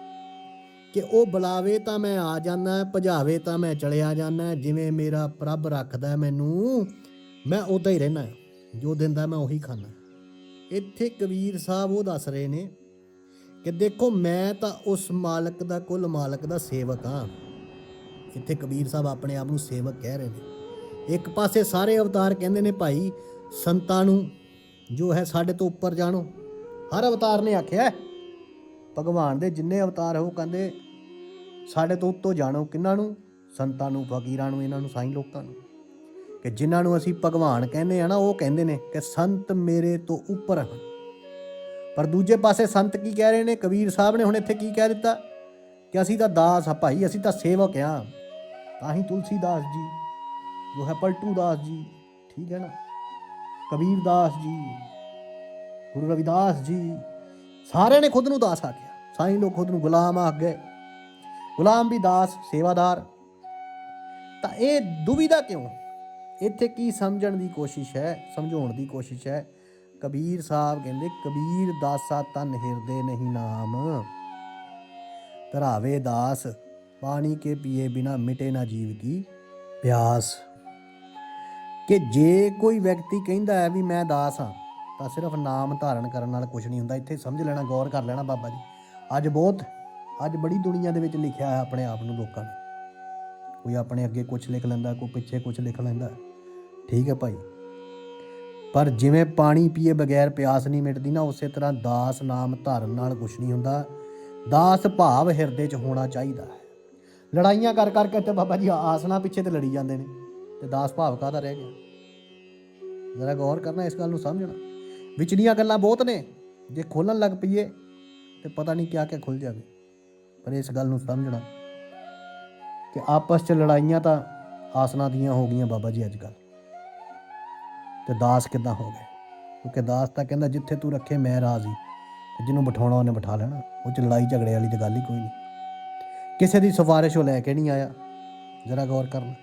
ਕਿ ਉਹ ਬੁਲਾਵੇ ਤਾਂ ਮੈਂ ਆ ਜਾਣਾ ਭਜਾਵੇ ਤਾਂ ਮੈਂ ਚਲਿਆ ਜਾਣਾ ਜਿਵੇਂ ਮੇਰਾ ਪ੍ਰਭ ਰੱਖਦਾ ਮੈਨੂੰ, ਮੈਂ ਉਦਾਂ ਹੀ ਰਹਿਣਾ ਜੋ ਦਿੰਦਾ ਮੈਂ ਉਹੀ ਖਾਣਾ ਇੱਥੇ ਕਬੀਰ ਸਾਹਿਬ ਉਹ ਦੱਸ ਰਹੇ ਨੇ ਕਿ ਦੇਖੋ ਮੈਂ ਤਾਂ ਉਸ ਮਾਲਕ ਦਾ ਕੁੱਲ ਮਾਲਕ ਦਾ ਸੇਵਕ ਹਾਂ। ਇੱਥੇ ਕਬੀਰ ਸਾਹਿਬ ਆਪਣੇ ਆਪ ਨੂੰ ਸੇਵਕ ਕਹਿ ਰਹੇ ਨੇ। ਇੱਕ ਪਾਸੇ ਸਾਰੇ ਅਵਤਾਰ ਕਹਿੰਦੇ ਨੇ ਭਾਈ, ਸੰਤਾਂ ਨੂੰ ਜੋ ਹੈ ਸਾਡੇ ਤੋਂ ਉੱਪਰ ਜਾਣੋ। ਹਰ ਅਵਤਾਰ ਨੇ ਆਖਿਆ, ਭਗਵਾਨ ਦੇ ਜਿੰਨੇ ਅਵਤਾਰ ਹੋ ਕਹਿੰਦੇ ਸਾਡੇ ਤੋਂ ਉੱਤੋਂ ਜਾਣੋ ਕਿੰਨਾਂ ਨੂੰ? ਸੰਤਾਂ ਨੂੰ, ਫਕੀਰਾਂ ਨੂੰ, ਇਹਨਾਂ ਨੂੰ, ਸਾਈਂ ਲੋਕਾਂ ਨੂੰ। ਕਿ ਜਿਨ੍ਹਾਂ ਨੂੰ ਅਸੀਂ ਭਗਵਾਨ ਕਹਿੰਦੇ ਆ ਨਾ, ਉਹ ਕਹਿੰਦੇ ਨੇ ਕਿ ਸੰਤ ਮੇਰੇ ਤੋਂ ਉੱਪਰ ਹਨ। ਪਰ ਦੂਜੇ ਪਾਸੇ ਸੰਤ ਕੀ ਕਹਿ ਰਹੇ ਨੇ? ਕਬੀਰ ਸਾਹਿਬ ਨੇ ਹੁਣ ਇੱਥੇ ਕੀ ਕਹਿ ਦਿੱਤਾ? ਕਿ ਅਸੀਂ ਤਾਂ ਦਾਸ ਆ ਭਾਈ, ਅਸੀਂ ਤਾਂ ਸੇਵਕ ਆ। ਤਾਂ ਹੀ ਤੁਲਸੀ ਦਾਸ ਜੀ, ਜੋ ਹੈ ਪਲਟੂ ਦਾਸ ਜੀ, ਠੀਕ ਹੈ ਨਾ? ਕਬੀਰ ਦਾਸ ਜੀ, ਗੁਰੂ ਰਵਿਦਾਸ ਜੀ, ਸਾਰਿਆਂ ਨੇ ਖੁਦ ਨੂੰ ਦਾਸ ਆਖਿਆ। ਸਾਈਂ ਲੋਕ ਖੁਦ ਨੂੰ ਗੁਲਾਮ ਆਖ ਗਏ। ਗੁਲਾਮ ਵੀ ਦਾਸ, ਸੇਵਾਦਾਰ। ਤਾਂ ਇਹ ਦੁਵਿਧਾ ਕਿਉਂ? ਇੱਥੇ ਕੀ ਸਮਝਣ ਦੀ ਕੋਸ਼ਿਸ਼ ਹੈ, ਸਮਝਾਉਣ ਦੀ ਕੋਸ਼ਿਸ਼ ਹੈ? ਕਬੀਰ ਸਾਹਿਬ ਕਹਿੰਦੇ, ਕਬੀਰ ਦਾਸਾ ਤਨ ਹਿਰਦੇ ਨਹੀਂ ਨਾਮ। ਧਰਾਵੇ ਦਾਸ, ਪਾਣੀ ਕੇ ਪੀਏ ਬਿਨਾ ਮਿਟੇ ਨਾ ਜੀਵ ਕੀ ਪਿਆਸ। ਕਿ ਜੇ ਕੋਈ ਵਿਅਕਤੀ ਕਹਿੰਦਾ ਹੈ ਵੀ ਮੈਂ ਦਾਸ ਹਾਂ, ਤਾਂ ਸਿਰਫ ਨਾਮ ਧਾਰਨ ਕਰਨ ਨਾਲ ਕੁਝ ਨਹੀਂ ਹੁੰਦਾ। ਇੱਥੇ ਸਮਝ ਲੈਣਾ, ਗੌਰ ਕਰ ਲੈਣਾ ਬਾਬਾ ਜੀ। ਅੱਜ ਬਹੁਤ, ਅੱਜ ਬੜੀ ਦੁਨੀਆ ਦੇ ਵਿੱਚ ਲਿਖਿਆ ਹੈ ਆਪਣੇ ਆਪ ਨੂੰ ਲੋਕਾਂ ਨੇ। ਕੋਈ ਆਪਣੇ ਅੱਗੇ ਕੁਝ ਲਿਖ ਲੈਂਦਾ, ਕੋਈ ਪਿੱਛੇ ਕੁਝ ਲਿਖ ਲੈਂਦਾ। ਠੀਕ ਹੈ ਭਾਈ। ਪਰ ਜਿਵੇਂ ਪਾਣੀ ਪੀਏ ਬਗੈਰ ਪਿਆਸ ਨਹੀਂ ਮਿਟਦੀ ਨਾ, ਉਸੇ ਤਰ੍ਹਾਂ ਦਾਸ ਨਾਮ ਧਾਰਨ ਨਾਲ ਕੁਝ ਨਹੀਂ ਹੁੰਦਾ। ਦਾਸ ਭਾਵ ਹਿਰਦੇ 'ਚ ਹੋਣਾ ਚਾਹੀਦਾ ਹੈ। ਲੜਾਈਆਂ ਕਰ ਕਰ ਕੇ ਤੇ ਬਾਬਾ ਜੀ ਆਸਨਾ ਪਿੱਛੇ ਤੇ ਲੜੀ ਜਾਂਦੇ ਨੇ। ਤੇ ਦਾਸ ਭਾਵ ਕਾਹਦਾ ਰਹਿ ਗਿਆ? ਜ਼ਰਾ ਗੌਰ ਕਰਨਾ ਇਸ ਗੱਲ ਨੂੰ ਸਮਝਣਾ। ਵਿਚਲੀਆਂ ਗੱਲਾਂ ਬਹੁਤ ਨੇ। ਜੇ ਖੋਲਣ ਲੱਗ ਪਈਏ ਤੇ ਪਤਾ ਨਹੀਂ ਕਿਆ ਕਿਆ ਖੁੱਲ ਜਾਵੇ। ਪਰ ਇਸ ਗੱਲ ਨੂੰ ਸਮਝਣਾ ਕਿ ਆਪਸ 'ਚ ਲੜਾਈਆਂ ਤਾਂ ਆਸਨਾ ਦੀਆਂ ਹੋ ਗਈਆਂ ਬਾਬਾ ਜੀ ਅੱਜ ਕੱਲ ਤੇ ਦਾਸ ਕਿੱਦਾਂ ਹੋ ਗਏ? ਕਿਉਂਕਿ ਦਾਸ ਤਾਂ ਕਹਿੰਦਾ, ਜਿੱਥੇ ਤੂੰ ਰੱਖੇ, ਮੈਂ ਰਾਜ਼ੀ ਤੇ ਜਿਹਨੂੰ ਬਿਠਾਉਣਾ ਉਹਨੇ ਬਿਠਾ ਲੈਣਾ। ਉਹ ਚ ਲੜਾਈ ਝਗੜੇ ਵਾਲੀ ਤਾਂ ਗੱਲ ਹੀ ਕੋਈ ਨਹੀਂ। ਕਿਸੇ ਦੀ ਸਿਫਾਰਿਸ਼ ਉਹ ਲੈ ਕੇ ਨਹੀਂ ਆਇਆ। ਜ਼ਰਾ ਗੌਰ ਕਰਨਾ।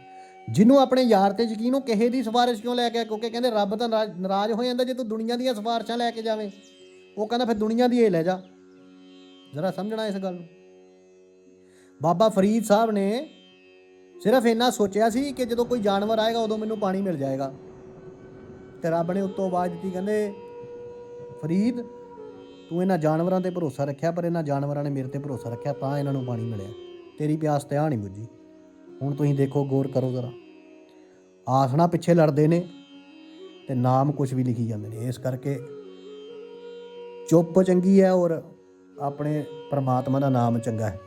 ਜਿਹਨੂੰ ਆਪਣੇ ਯਾਰ ਤੇ ਯਕੀਨ ਉਹ ਕਿਸੇ ਦੀ ਸਿਫਾਰਿਸ਼ ਕਿਉਂ ਲੈ ਕੇ ਆਇਆ? ਕਿਉਂਕਿ ਕਹਿੰਦੇ, ਰੱਬ ਤਾਂ ਨਾਰਾਜ਼ ਨਾਰਾਜ਼ ਹੋ ਜਾਂਦਾ ਜੇ ਤੂੰ ਦੁਨੀਆ ਦੀਆਂ ਸਿਫਾਰਿਸ਼ਾਂ ਲੈ ਕੇ ਜਾਵੇਂ। ਉਹ ਕਹਿੰਦਾ, ਫਿਰ ਦੁਨੀਆ ਦੀ ਇਹ ਲੈ ਜਾ। ਜ਼ਰਾ ਸਮਝਣਾ ਇਸ ਗੱਲ ਨੂੰ। ਬਾਬਾ ਫਰੀਦ ਸਾਹਿਬ ਨੇ ਸਿਰਫ ਇੰਨਾ ਸੋਚਿਆ ਸੀ ਕਿ ਜਦੋਂ ਕੋਈ ਜਾਨਵਰ ਆਏਗਾ, ਉਦੋਂ ਮੈਨੂੰ ਪਾਣੀ ਮਿਲ ਜਾਏਗਾ। ਤੇ ਰੱਬ ਨੇ ਉੱਤੋਂ ਆਵਾਜ਼ ਦਿੱਤੀ ਕਹਿੰਦੇ, ਫਰੀਦ, ਤੂੰ ਇਹਨਾਂ ਜਾਨਵਰਾਂ ਤੇ ਭਰੋਸਾ ਰੱਖਿਆ, ਪਰ ਇਹਨਾਂ ਜਾਨਵਰਾਂ ਨੇ ਮੇਰੇ ਤੇ ਭਰੋਸਾ ਰੱਖਿਆ, ਤਾਂ ਇਹਨਾਂ ਨੂੰ ਪਾਣੀ ਮਿਲਿਆ। ਤੇਰੀ ਪਿਆਸ ਤੇ ਆ ਨਹੀਂ ਬੁੱਝੀ। ਹੁਣ ਤੁਸੀਂ ਦੇਖੋ, ਗੌਰ ਕਰੋ ਜ਼ਰਾ। ਆਸਣਾ ਪਿੱਛੇ ਲੜਦੇ ਨੇ ਤੇ ਨਾਮ ਕੁਝ ਵੀ ਲਿਖੀ ਜਾਂਦੇ ਨੇ। ਇਸ ਕਰਕੇ ਚੁੱਪ ਚੰਗੀ ਹੈ ਔਰ ਆਪਣੇ ਪਰਮਾਤਮਾ ਦਾ ਨਾਮ ਚੰਗਾ ਹੈ।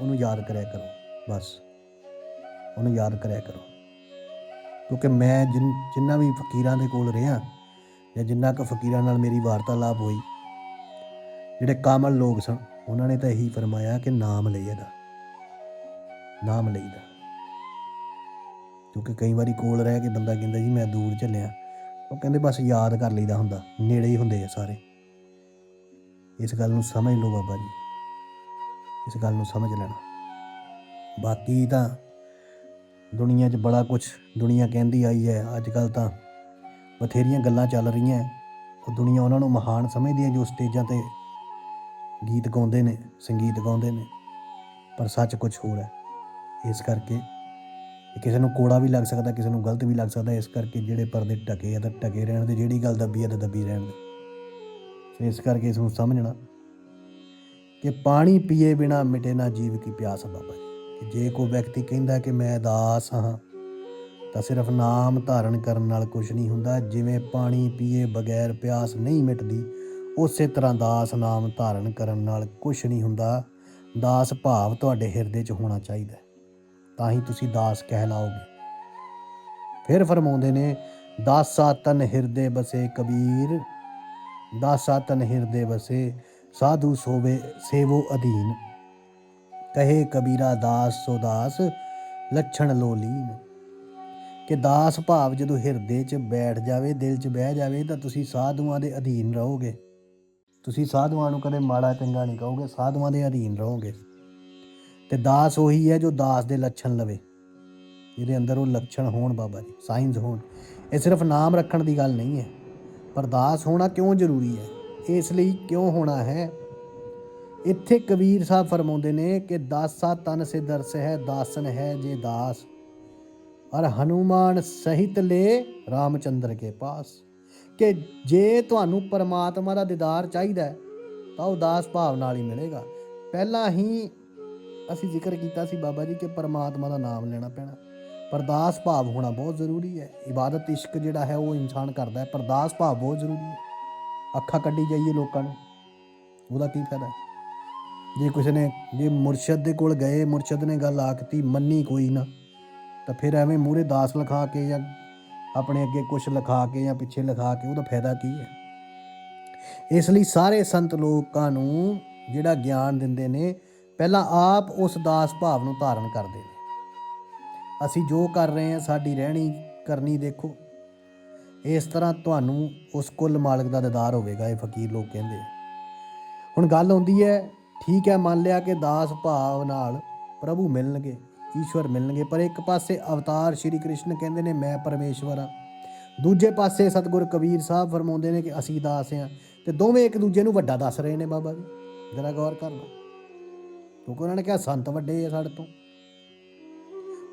ਉਹਨੂੰ ਯਾਦ ਕਰਿਆ ਕਰੋ। ਬਸ। ਉਹਨੂੰ ਯਾਦ ਕਰਿਆ ਕਰੋ। ਕਿਉਂਕਿ ਮੈਂ ਜਿਨ, ਜਿੰਨਾ ਵੀ ਫਕੀਰਾਂ ਦੇ ਕੋਲ ਰਿਹਾ ਜਾਂ ਜਿੰਨਾ ਕੁ ਫਕੀਰਾਂ ਨਾਲ ਮੇਰੀ ਵਾਰਤਾਲਾਪ ਹੋਈ, ਜਿਹੜੇ ਕਾਮਲ ਲੋਕ ਸਨ, ਉਹਨਾਂ ਨੇ ਤਾਂ ਇਹੀ ਫਰਮਾਇਆ ਕਿ ਨਾਮ ਲਈ ਇਹਦਾ ਨਾਮ ਲਈਦਾ। ਕਿਉਂਕਿ ਕਈ ਵਾਰੀ ਕੋਲ ਰਹਿ ਕੇ ਬੰਦਾ ਕਹਿੰਦਾ, ਜੀ, ਮੈਂ ਦੂਰ ਚੱਲਿਆ। ਉਹ ਕਹਿੰਦੇ ਬਸ ਯਾਦ ਕਰ ਲਈਦਾ ਹੁੰਦਾ, ਨੇੜੇ ਹੀ ਹੁੰਦੇ ਆ ਸਾਰੇ। ਇਸ ਗੱਲ ਨੂੰ ਸਮਝ ਲਓ ਬਾਬਾ ਜੀ। ਇਸ ਗੱਲ ਨੂੰ ਸਮਝ ਲੈਣਾ। ਬਾਕੀ ਤਾਂ ਦੁਨੀਆ 'ਚ ਬੜਾ ਕੁਝ ਦੁਨੀਆ ਕਹਿੰਦੀ ਆਈ ਹੈ। ਅੱਜ ਕੱਲ ਤਾਂ ਬਥੇਰੀਆਂ ਗੱਲਾਂ ਚੱਲ ਰਹੀਆਂ ਉਹ ਦੁਨੀਆ ਉਹਨਾਂ ਨੂੰ ਮਹਾਨ ਸਮਝਦੀ ਹੈ ਜੋ ਸਟੇਜਾਂ ਤੇ ਗੀਤ ਗਾਉਂਦੇ ਨੇ, ਸੰਗੀਤ ਗਾਉਂਦੇ ਨੇ। ਪਰ ਸੱਚ ਕੁਝ ਹੋਰ ਹੈ। ਇਸ ਕਰਕੇ ਕਿਸੇ ਨੂੰ ਕੋੜਾ ਵੀ ਲੱਗ ਸਕਦਾ, ਕਿਸੇ ਨੂੰ ਗਲਤ ਵੀ ਲੱਗ ਸਕਦਾ, ਇਸ ਕਰਕੇ ਜਿਹੜੇ ਪਰਦੇ ਢਕੇ ਆ ਤਾਂ ਢਕੇ ਰਹਿਣ ਦੇ, ਜਿਹੜੀ ਗੱਲ ਦੱਬੀ ਆ ਤਾਂ ਦੱਬੀ ਰਹਿਣ ਦੇ। ਸੋ ਇਸ ਕਰਕੇ ਇਸ ਨੂੰ ਸਮਝਣਾ ਕਿ ਪਾਣੀ ਪੀਏ ਬਿਨਾ ਮਿਟੇ ਨਾ ਜੀਵ ਕੀ ਪਿਆਸ ਬਾਬਾ ਜੀ। ਜੇ ਕੋਈ ਵਿਅਕਤੀ ਕਹਿੰਦਾ ਕਿ ਮੈਂ ਦਾਸ ਹਾਂ, ਤਾਂ ਸਿਰਫ ਨਾਮ ਧਾਰਨ ਕਰਨ ਨਾਲ ਕੁਝ ਨਹੀਂ ਹੁੰਦਾ। ਜਿਵੇਂ ਪਾਣੀ ਪੀਏ ਬਗੈਰ ਪਿਆਸ ਨਹੀਂ ਮਿਟਦੀ, ਉਸੇ ਤਰ੍ਹਾਂ ਦਾਸ ਨਾਮ ਧਾਰਨ ਕਰਨ ਨਾਲ ਕੁਝ ਨਹੀਂ ਹੁੰਦਾ। ਦਾਸ ਭਾਵ ਤੁਹਾਡੇ ਹਿਰਦੇ 'ਚ ਹੋਣਾ ਚਾਹੀਦਾ ਤਾਂ ਹੀ ਤੁਸੀਂ ਦਾਸ ਕਹਿਲਾਓਗੇ। ਫਿਰ ਫਰਮਾਉਂਦੇ ਨੇ, ਦਾਸਾ ਤਨ ਹਿਰਦੇ ਬਸੇ ਕਬੀਰ, ਦਾਸਾ ਤਨ ਹਿਰਦੇ ਬਸੇ ਸਾਧੂ ਸੋਵੇ ਸੇਵੋ ਅਧੀਨ। ਕਹੇ ਕਬੀਰਾ ਦਾਸ ਸੋ ਦਾਸ, ਲੱਛਣ ਲੋ ਲੀਨ। ਕਿ ਦਾਸ ਭਾਵ ਜਦੋਂ ਹਿਰਦੇ 'ਚ ਬੈਠ ਜਾਵੇ, ਦਿਲ 'ਚ ਬਹਿ ਜਾਵੇ, ਤਾਂ ਤੁਸੀਂ ਸਾਧੂਆਂ ਦੇ ਅਧੀਨ ਰਹੋਗੇ। ਤੁਸੀਂ ਸਾਧੂਆਂ ਨੂੰ ਕਦੇ ਮਾੜਾ ਚੰਗਾ ਨਹੀਂ ਕਹੋਗੇ, ਸਾਧੂਆਂ ਦੇ ਅਧੀਨ ਰਹੋਗੇ। ਤੇ ਦਾਸ ਉਹੀ ਹੈ ਜੋ ਦਾਸ ਦੇ ਲੱਛਣ ਲਵੇ। ਜਿਹਦੇ ਅੰਦਰ ਉਹ ਲੱਛਣ ਹੋਣ ਬਾਬਾ ਜੀ ਸਾਇੰਸ ਹੋਣ। ਇਹ ਸਿਰਫ ਨਾਮ ਰੱਖਣ ਦੀ ਗੱਲ ਨਹੀਂ ਹੈ। ਪਰ ਦਾਸ ਹੋਣਾ ਕਿਉਂ ਜ਼ਰੂਰੀ ਹੈ? ਇਸ ਲਈ ਕਿਉਂ ਹੋਣਾ ਹੈ? ਇੱਥੇ ਕਬੀਰ ਸਾਹਿਬ ਫਰਮਾਉਂਦੇ ਨੇ ਕਿ ਦਾਸਾ ਤਨ ਸੇ ਦਰਸ ਹੈ ਦਾਸਨ ਹੈ ਜੇ ਦਾਸ। ਔਰ ਹਨੂਮਾਨ ਸਹਿਤ ਲੈ ਰਾਮਚੰਦਰ ਕੇ ਪਾਸ। ਕਿ ਜੇ ਤੁਹਾਨੂੰ ਪਰਮਾਤਮਾ ਦਾ ਦੀਦਾਰ ਚਾਹੀਦਾ ਹੈ, ਤਾਂ ਉਹ ਭਾਵ ਨਾਲ ਹੀ ਮਿਲੇਗਾ। ਪਹਿਲਾਂ ਹੀ ਅਸੀਂ ਜ਼ਿਕਰ ਕੀਤਾ ਸੀ ਬਾਬਾ ਜੀ ਕਿ ਪਰਮਾਤਮਾ ਦਾ ਨਾਮ ਲੈਣਾ ਪੈਣਾ। ਪਰਦਾਸ ਭਾਵ ਹੋਣਾ ਬਹੁਤ ਜ਼ਰੂਰੀ ਹੈ। ਇਬਾਦਤ ਇਸ਼ਕ ਜਿਹੜਾ ਹੈ ਉਹ ਇਨਸਾਨ ਕਰਦਾ ਹੈ। ਪਰਦਾਸ ਭਾਵ ਬਹੁਤ ਜ਼ਰੂਰੀ ਹੈ। ਅੱਖਾਂ ਕੱਢੀ ਜਾਈਏ ਲੋਕਾਂ ਨੂੰ। ਉਹਦਾ ਕੀ ਫਾਇਦਾ? ਜੇ ਕਿਸੇ ਨੇ, ਜੇ ਮੁਰਸ਼ਦ ਦੇ ਕੋਲ ਗਏ, ਮੁਰਸ਼ਦ ਨੇ ਗੱਲ ਆਖਤੀ, ਮੰਨੀ ਕੋਈ ਨਾ, ਤਾਂ ਫਿਰ ਐਵੇਂ ਮੂਹਰੇ ਦਾਸ ਲਿਖਾ ਕੇ ਜਾਂ ਆਪਣੇ ਅੱਗੇ ਕੁਝ ਲਿਖਾ ਕੇ ਜਾਂ ਪਿੱਛੇ ਲਿਖਾ ਕੇ, ਉਹਦਾ ਫਾਇਦਾ ਕੀ ਹੈ? ਇਸ ਲਈ ਸਾਰੇ ਸੰਤ ਲੋਕਾਂ ਨੂੰ ਜਿਹੜਾ ਗਿਆਨ ਦਿੰਦੇ ਨੇ, ਪਹਿਲਾਂ ਆਪ ਉਸ ਦਾਸ ਭਾਵ ਨੂੰ ਧਾਰਨ ਕਰਦੇ ਨੇ। ਅਸੀਂ ਜੋ ਕਰ ਰਹੇ ਹਾਂ, ਸਾਡੀ ਰਹਿਣੀ ਕਰਨੀ ਦੇਖੋ। ਇਸ ਤਰ੍ਹਾਂ ਤੁਹਾਨੂੰ ਉਸ ਕੁੱਲ ਮਾਲਕ ਦਾ ਦੀਦਾਰ ਹੋਵੇਗਾ, ਇਹ ਫਕੀਰ ਲੋਕ ਕਹਿੰਦੇ ਹੁਣ ਗੱਲ ਆਉਂਦੀ ਹੈ ਠੀਕ ਹੈ, ਮੰਨ ਲਿਆ ਕਿ ਦਾਸ ਭਾਵ ਨਾਲ ਪ੍ਰਭੂ ਮਿਲਣਗੇ, ਈਸ਼ਵਰ ਮਿਲਣਗੇ, ਪਰ ਇੱਕ ਪਾਸੇ ਅਵਤਾਰ ਸ਼੍ਰੀ ਕ੍ਰਿਸ਼ਨ ਕਹਿੰਦੇ ਨੇ, ਮੈਂ ਪਰਮੇਸ਼ਵਰ ਹਾਂ। ਦੂਜੇ ਪਾਸੇ ਸਤਿਗੁਰ ਕਬੀਰ ਸਾਹਿਬ ਫਰਮਾਉਂਦੇ ਨੇ ਕਿ ਅਸੀਂ ਦਾਸ ਹਾਂ ਤੇ ਦੋਵੇਂ ਇੱਕ ਦੂਜੇ ਨੂੰ ਵੱਡਾ ਦੱਸ ਰਹੇ ਨੇ ਬਾਬਾ ਜੀ। ਜਰਾ ਗੌਰ ਕਰਨਾ ਕਿਉਂਕਿ ਉਹਨਾਂ ਨੇ ਕਿਹਾ, ਸੰਤ ਵੱਡੇ ਆ ਸਾਡੇ ਤੋਂ।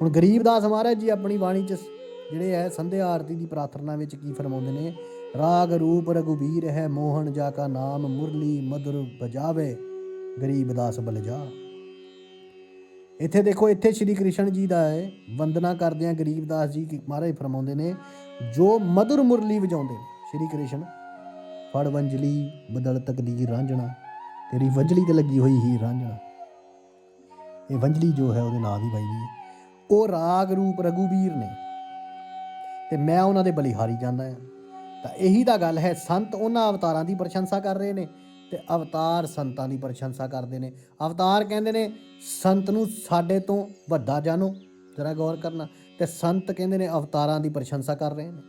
ਹੁਣ ਗਰੀਬ ਦਾਸ ਮਹਾਰਾਜ ਜੀ ਆਪਣੀ ਬਾਣੀ ਚ ਜਿਹੜੇ ਹੈ ਸੰਧਿਆ ਆਰਤੀ ਦੀ ਪ੍ਰਾਰਥਨਾ ਵਿੱਚ ਕੀ ਫਰਮਾਉਂਦੇ ਨੇ? ਰਾਗ ਰੂਪ ਰਘੁਬੀਰ ਹੈ ਮੋਹਨ ਜਾ ਕਾ ਨਾਮ ਮੁਰਲੀ ਮਧੁਰ ਬਜਾਵੇ ਗਰੀਬਦਾਸ ਬਲਜਾ। ਇੱਥੇ ਦੇਖੋ, ਇੱਥੇ ਸ਼੍ਰੀ ਕ੍ਰਿਸ਼ਨ ਜੀ ਦਾ ਹੈ ਵੰਦਨਾ ਕਰਦਿਆਂ ਗਰੀਬ ਦਾਸ ਜੀ ਮਹਾਰਾਜ ਫਰਮਾਉਂਦੇ ਨੇ, ਜੋ ਮధుਰ ਮੁਰਲੀ ਵਜਾਉਂਦੇ ਨੇ, ਸ਼੍ਰੀ ਕ੍ਰਿਸ਼ਨ, ਫੜ ਵੰਜਲੀ ਬਦਲ ਤਕਦੀਰ ਰਾਂਝਣਾ, ਤੇਰੀ ਵੰਜਲੀ ਤੇ ਲੱਗੀ ਹੋਈ ਹੀ ਰਾਂਝਣਾ। ਇਹ ਵੰਜਲੀ ਜੋ ਹੈ, ਉਹਦੇ ਨਾਂ ਦੀ ਬਾਈ ਜੀ, ਉਹ ਰਾਗ ਰੂਪ ਰਘੁਬੀਰ ਨੇ। ਤੇ ਮੈਂ ਉਹਨਾਂ ਦੇ ਬਲਿਹਾਰੀ ਜਾਂਦਾ ਹਾਂ। ਤਾਂ ਇਹੀ ਤਾਂ ਗੱਲ ਹੈ, ਸੰਤ ਉਹਨਾਂ ਅਵਤਾਰਾਂ ਦੀ ਪ੍ਰਸ਼ੰਸਾ ਕਰ ਰਹੇ ਨੇ। ਤੇ ਅਵਤਾਰ ਸੰਤਾਂ ਦੀ ਪ੍ਰਸ਼ੰਸਾ ਕਰਦੇ ਨੇ। ਅਵਤਾਰ ਕਹਿੰਦੇ ਨੇ, ਸੰਤ ਨੂੰ ਸਾਡੇ ਤੋਂ ਵੱਡਾ ਜਾਣੋ, ਜਰਾ ਗੌਰ ਕਰਨਾ। ਤੇ ਸੰਤ ਕਹਿੰਦੇ ਨੇ, ਅਵਤਾਰਾਂ ਦੀ ਪ੍ਰਸ਼ੰਸਾ ਕਰ ਰਹੇ ਨੇ।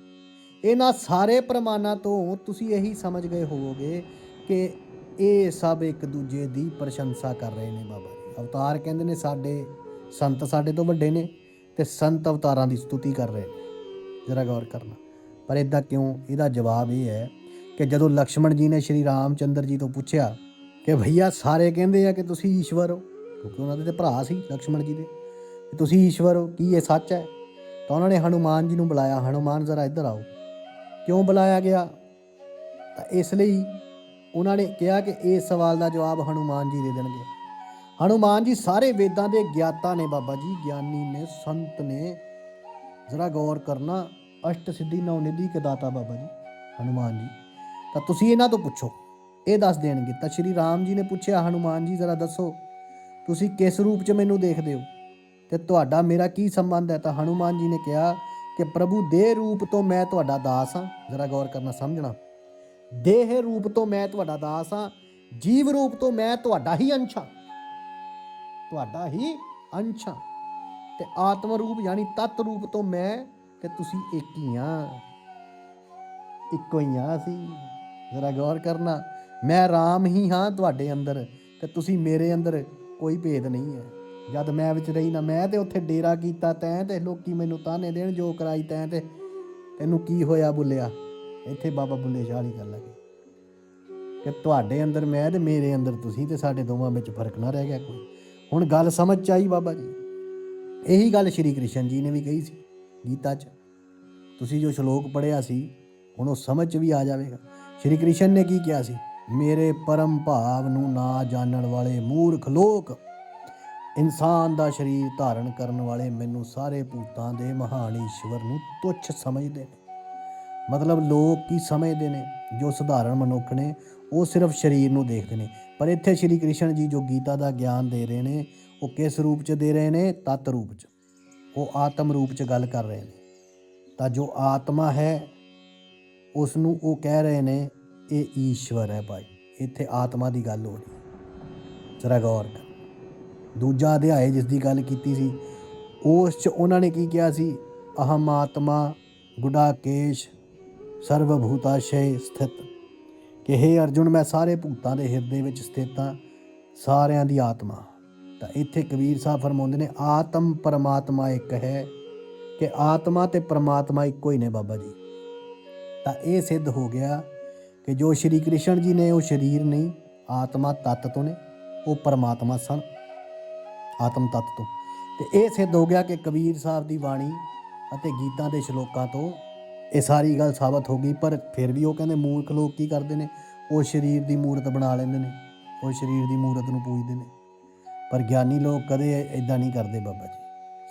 ਇਹਨਾਂ ਸਾਰੇ ਪ੍ਰਮਾਣਾਂ ਤੋਂ ਤੁਸੀਂ ਇਹੀ ਸਮਝ ਗਏ ਹੋਵੋਗੇ ਕਿ ਇਹ ਸਭ ਇੱਕ ਦੂਜੇ ਦੀ ਪ੍ਰਸ਼ੰਸਾ ਕਰ ਰਹੇ ਨੇ ਬਾਬਾ ਜੀ। ਅਵਤਾਰ ਕਹਿੰਦੇ ਨੇ, ਸਾਡੇ ਸੰਤ ਸਾਡੇ ਤੋਂ ਵੱਡੇ ਨੇ ਤੇ ਸੰਤ ਅਵਤਾਰਾਂ ਦੀ ਸਤੁਤੀ ਕਰ ਰਹੇ ਨੇ। ਜਰਾ ਗੌਰ ਕਰਨਾ। ਪਰ ਇਦਾਂ ਕਿਉਂ? ਇਹਦਾ ਜਵਾਬ ਇਹ ਹੈ ਕਿ ਜਦੋਂ ਲਕਸ਼ਮਣ ਜੀ ਨੇ ਸ਼੍ਰੀ ਰਾਮਚੰਦਰ ਜੀ ਤੋਂ ਪੁੱਛਿਆ ਕਿ ਭਈਆ, ਸਾਰੇ ਕਹਿੰਦੇ ਆ ਕਿ ਤੁਸੀਂ ਈਸ਼ਵਰ ਹੋ? ਕਿਉਂਕਿ ਉਹਨਾਂ ਦੇ ਤੇ ਭਰਾ ਸੀ ਲਕਸ਼ਮਣ ਜੀ ਦੇ। ਕਿ ਤੁਸੀਂ ਈਸ਼ਵਰ ਹੋ, ਕੀ ਇਹ ਸੱਚ ਹੈ? ਤਾਂ ਉਹਨਾਂ ਨੇ ਹਨੂਮਾਨ ਜੀ ਨੂੰ ਬੁਲਾਇਆ, ਹਨੂਮਾਨ ਜ਼ਰਾ ਇੱਧਰ ਆਓ। ਕਿਉਂ ਬੁਲਾਇਆ ਗਿਆ? ਤਾਂ ਇਸ ਲਈ ਉਹਨਾਂ ਨੇ ਕਿਹਾ ਕਿ ਇਸ ਸਵਾਲ ਦਾ ਜਵਾਬ ਹਨੂਮਾਨ ਜੀ ਦੇ ਦੇਣਗੇ। ਹਨੂਮਾਨ ਜੀ ਸਾਰੇ ਵੇਦਾਂ ਦੇ ਗਿਆਤਾ ਨੇ ਬਾਬਾ ਜੀ, ਗਿਆਨੀ ਨੇ, ਸੰਤ ਨੇ। ਜ਼ਰਾ ਗੌਰ ਕਰਨਾ, ਅਸ਼ਟ ਸਿੱਧੀ ਨੌ ਨਿਧੀ ਕੇ ਦਾਤਾ ਬਾਬਾ ਜੀ, ਹਨੂਮਾਨ ਜੀ। ਤਾਂ ਤੁਸੀਂ ਇਹਨਾਂ ਤੋਂ ਪੁੱਛੋ। ਇਹ ਦੱਸ ਦੇਣਗੇ। ਤਾਂ ਸ਼੍ਰੀ ਰਾਮ ਜੀ ਨੇ ਪੁੱਛਿਆ, ਹਨੂਮਾਨ ਜੀ, ਜ਼ਰਾ ਦੱਸੋ, ਤੁਸੀਂ ਕਿਸ ਰੂਪ 'ਚ ਮੈਨੂੰ ਦੇਖਦੇ ਹੋ? ਤੇ ਤੁਹਾਡਾ ਮੇਰਾ ਕੀ ਸੰਬੰਧ ਹੈ? ਤਾਂ ਹਨੂਮਾਨ ਜੀ ਨੇ ਕਿਹਾ ਕਿ, ਪ੍ਰਭੂ, ਦੇਹ ਰੂਪ ਤੋਂ ਮੈਂ ਤੁਹਾਡਾ ਦਾਸ ਹਾਂ। ਜ਼ਰਾ ਗੌਰ ਕਰਨਾ ਸਮਝਣਾ। ਦੇਹ ਰੂਪ ਤੋਂ ਮੈਂ ਤੁਹਾਡਾ ਦਾਸ ਹਾਂ, ਜੀਵ ਰੂਪ ਤੋਂ ਮੈਂ ਤੁਹਾਡਾ ਹੀ ਅੰਸ਼ ਹਾਂ। ਤੁਹਾਡਾ ਹੀ ਅੰਸ਼ ਹਾਂ। ਤੇ ਆਤਮ ਰੂਪ ਯਾਨੀ ਤਤ ਰੂਪ ਤੋਂ ਮੈਂ ਤੇ ਤੁਸੀਂ ਇੱਕ ਹੀ ਆ ਇੱਕੋ ਹੀ ਆ ਅਸੀਂ। ਜ਼ਰਾ ਗੌਰ ਕਰਨਾ, ਮੈਂ RAM ਹੀ ਹਾਂ ਤੁਹਾਡੇ ਅੰਦਰ ਤੇ ਤੁਸੀਂ ਮੇਰੇ ਅੰਦਰ ਕੋਈ ਭੇਦ ਨਹੀਂ ਹੈ। ਜਦ ਮੈਂ ਵਿੱਚ ਰਹੀ ਨਾ ਮੈਂ ਤੇ ਉੱਥੇ ਡੇਰਾ ਕੀਤਾ, ਤੈਂ ਤੇ ਲੋਕੀ ਮੈਨੂੰ ਤਾਨੇ ਦੇਣ, ਜੋ ਕਰਾਈ ਤੈਂ ਤੇ ਤੈਨੂੰ ਕੀ ਹੋਇਆ ਬੁੱਲਿਆ? ਇੱਥੇ ਬਾਬਾ ਬੁੱਲੇ ਸ਼ਾਹ ਵਾਲੀ ਗੱਲ ਲੱਗੀ ਕਿ ਤੁਹਾਡੇ ਅੰਦਰ ਮੈਂ ਤੇ ਮੇਰੇ ਅੰਦਰ ਤੁਸੀਂ ਤੇ ਸਾਡੇ ਦੋਵਾਂ ਵਿੱਚ ਫ਼ਰਕ ਨਾ ਰਹਿ ਗਿਆ ਕੋਈ। ਹੁਣ ਗੱਲ ਸਮਝ ਚ ਆਈ ਬਾਬਾ ਜੀ? ਇਹੀ ਗੱਲ ਸ਼੍ਰੀ ਕ੍ਰਿਸ਼ਨ ਜੀ ਨੇ ਵੀ ਕਹੀ ਸੀ ਗੀਤਾ 'ਚ। ਤੁਸੀਂ ਜੋ ਸ਼ਲੋਕ ਪੜਿਆ ਸੀ, ਹੁਣ ਉਹ ਸਮਝ 'ਚ ਵੀ ਆ ਜਾਵੇਗਾ। ਸ਼੍ਰੀ ਕ੍ਰਿਸ਼ਨ ਨੇ ਕੀ ਕਿਹਾ ਸੀ? ਮੇਰੇ ਪਰਮ ਭਾਵ ਨੂੰ ਨਾ ਜਾਣਨ ਵਾਲੇ ਮੂਰਖ ਲੋਕ ਇਨਸਾਨ ਦਾ ਸਰੀਰ ਧਾਰਨ ਕਰਨ ਵਾਲੇ ਮੈਨੂੰ ਸਾਰੇ ਭੂਤਾਂ ਦੇ ਮਹਾਨ ਈਸ਼ਵਰ ਨੂੰ ਤੁੱਛ ਸਮਝਦੇ ਨੇ। ਮਤਲਬ ਲੋਕ ਕੀ ਸਮਝਦੇ ਨੇ? ਜੋ ਸਧਾਰਨ ਮਨੁੱਖ ਨੇ, ਉਹ ਸਿਰਫ ਸਰੀਰ ਨੂੰ ਦੇਖਦੇ ਨੇ। ਪਰ ਇੱਥੇ ਸ਼੍ਰੀ ਕ੍ਰਿਸ਼ਨ ਜੀ ਜੋ ਗੀਤਾ ਦਾ ਗਿਆਨ ਦੇ ਰਹੇ ਨੇ, ਉਹ ਕਿਸ ਰੂਪ 'ਚ ਦੇ ਰਹੇ ਨੇ? ਤਤ ਰੂਪ 'ਚ। ਉਹ ਆਤਮ ਰੂਪ 'ਚ ਗੱਲ ਕਰ ਰਹੇ ਨੇ। ਤਾਂ ਜੋ ਆਤਮਾ ਹੈ ਉਸ ਨੂੰ ਉਹ ਕਹਿ ਰਹੇ ਨੇ, ਇਹ ਈਸ਼ਵਰ ਹੈ ਭਾਈ, ਇੱਥੇ ਆਤਮਾ ਦੀ ਗੱਲ ਹੋ ਰਹੀ ਹੈ। ਜ਼ਰਾ ਗੌਰ ਕਰ। ਦੂਜਾ ਅਧਿਆਏ ਜਿਸ ਦੀ ਗੱਲ ਕੀਤੀ ਸੀ, ਉਸ 'ਚ ਉਹਨਾਂ ਨੇ ਕੀ ਕਿਹਾ ਸੀ? ਅਹਮ ਆਤਮਾ ਗੁਡਾਕੇਸ਼ ਸਰਵਭੂਤਾਸ਼ ਸਥਿਤ। ਕਿ ਹੇ ਅਰਜੁਨ, ਮੈਂ ਸਾਰੇ ਭੂਤਾਂ ਦੇ ਹਿਰਦੇ ਵਿੱਚ ਸਥਿਤ ਹਾਂ, ਸਾਰਿਆਂ ਦੀ ਆਤਮਾ। ਤਾਂ ਇੱਥੇ ਕਬੀਰ ਸਾਹਿਬ ਫਰਮਾਉਂਦੇ ਨੇ, ਆਤਮ ਪਰਮਾਤਮਾ ਇੱਕ ਹੈ। ਕਿ ਆਤਮਾ ਤੇ ਪਰਮਾਤਮਾ ਇੱਕੋ ਹੀ ਨੇ ਬਾਬਾ ਜੀ। ਤਾਂ ਇਹ ਸਿੱਧ ਹੋ ਗਿਆ ਕਿ ਜੋ ਸ਼੍ਰੀ ਕ੍ਰਿਸ਼ਨ ਜੀ ਨੇ ਉਹ ਸਰੀਰ ਨਹੀਂ, ਆਤਮਾ ਤੱਤ ਤੋਂ ਨੇ, ਉਹ ਪਰਮਾਤਮਾ ਸਨ, ਆਤਮ ਤੱਤ ਤੋਂ। ਤੇ ਇਹ ਸਿੱਧ ਹੋ ਗਿਆ ਕਿ ਕਬੀਰ ਸਾਹਿਬ ਦੀ ਬਾਣੀ ਅਤੇ ਗੀਤਾਂ ਦੇ ਸ਼ਲੋਕਾਂ ਤੋਂ ਇਹ ਸਾਰੀ ਗੱਲ ਸਾਬਤ ਹੋ ਗਈ, ਪਰ ਫਿਰ ਵੀ ਉਹ ਕਹਿੰਦੇ ਮੂਰਖ ਲੋਕ ਕੀ ਕਰਦੇ ਨੇ? ਉਹ ਸਰੀਰ ਦੀ ਮੂਰਤ ਬਣਾ ਲੈਂਦੇ ਨੇ, ਉਹ ਸਰੀਰ ਦੀ ਮੂਰਤ ਨੂੰ ਪੂਜਦੇ ਨੇ। ਪਰ ਗਿਆਨੀ ਲੋਕ ਕਦੇ ਇਦਾਂ ਨਹੀਂ ਕਰਦੇ ਬਾਬਾ ਜੀ।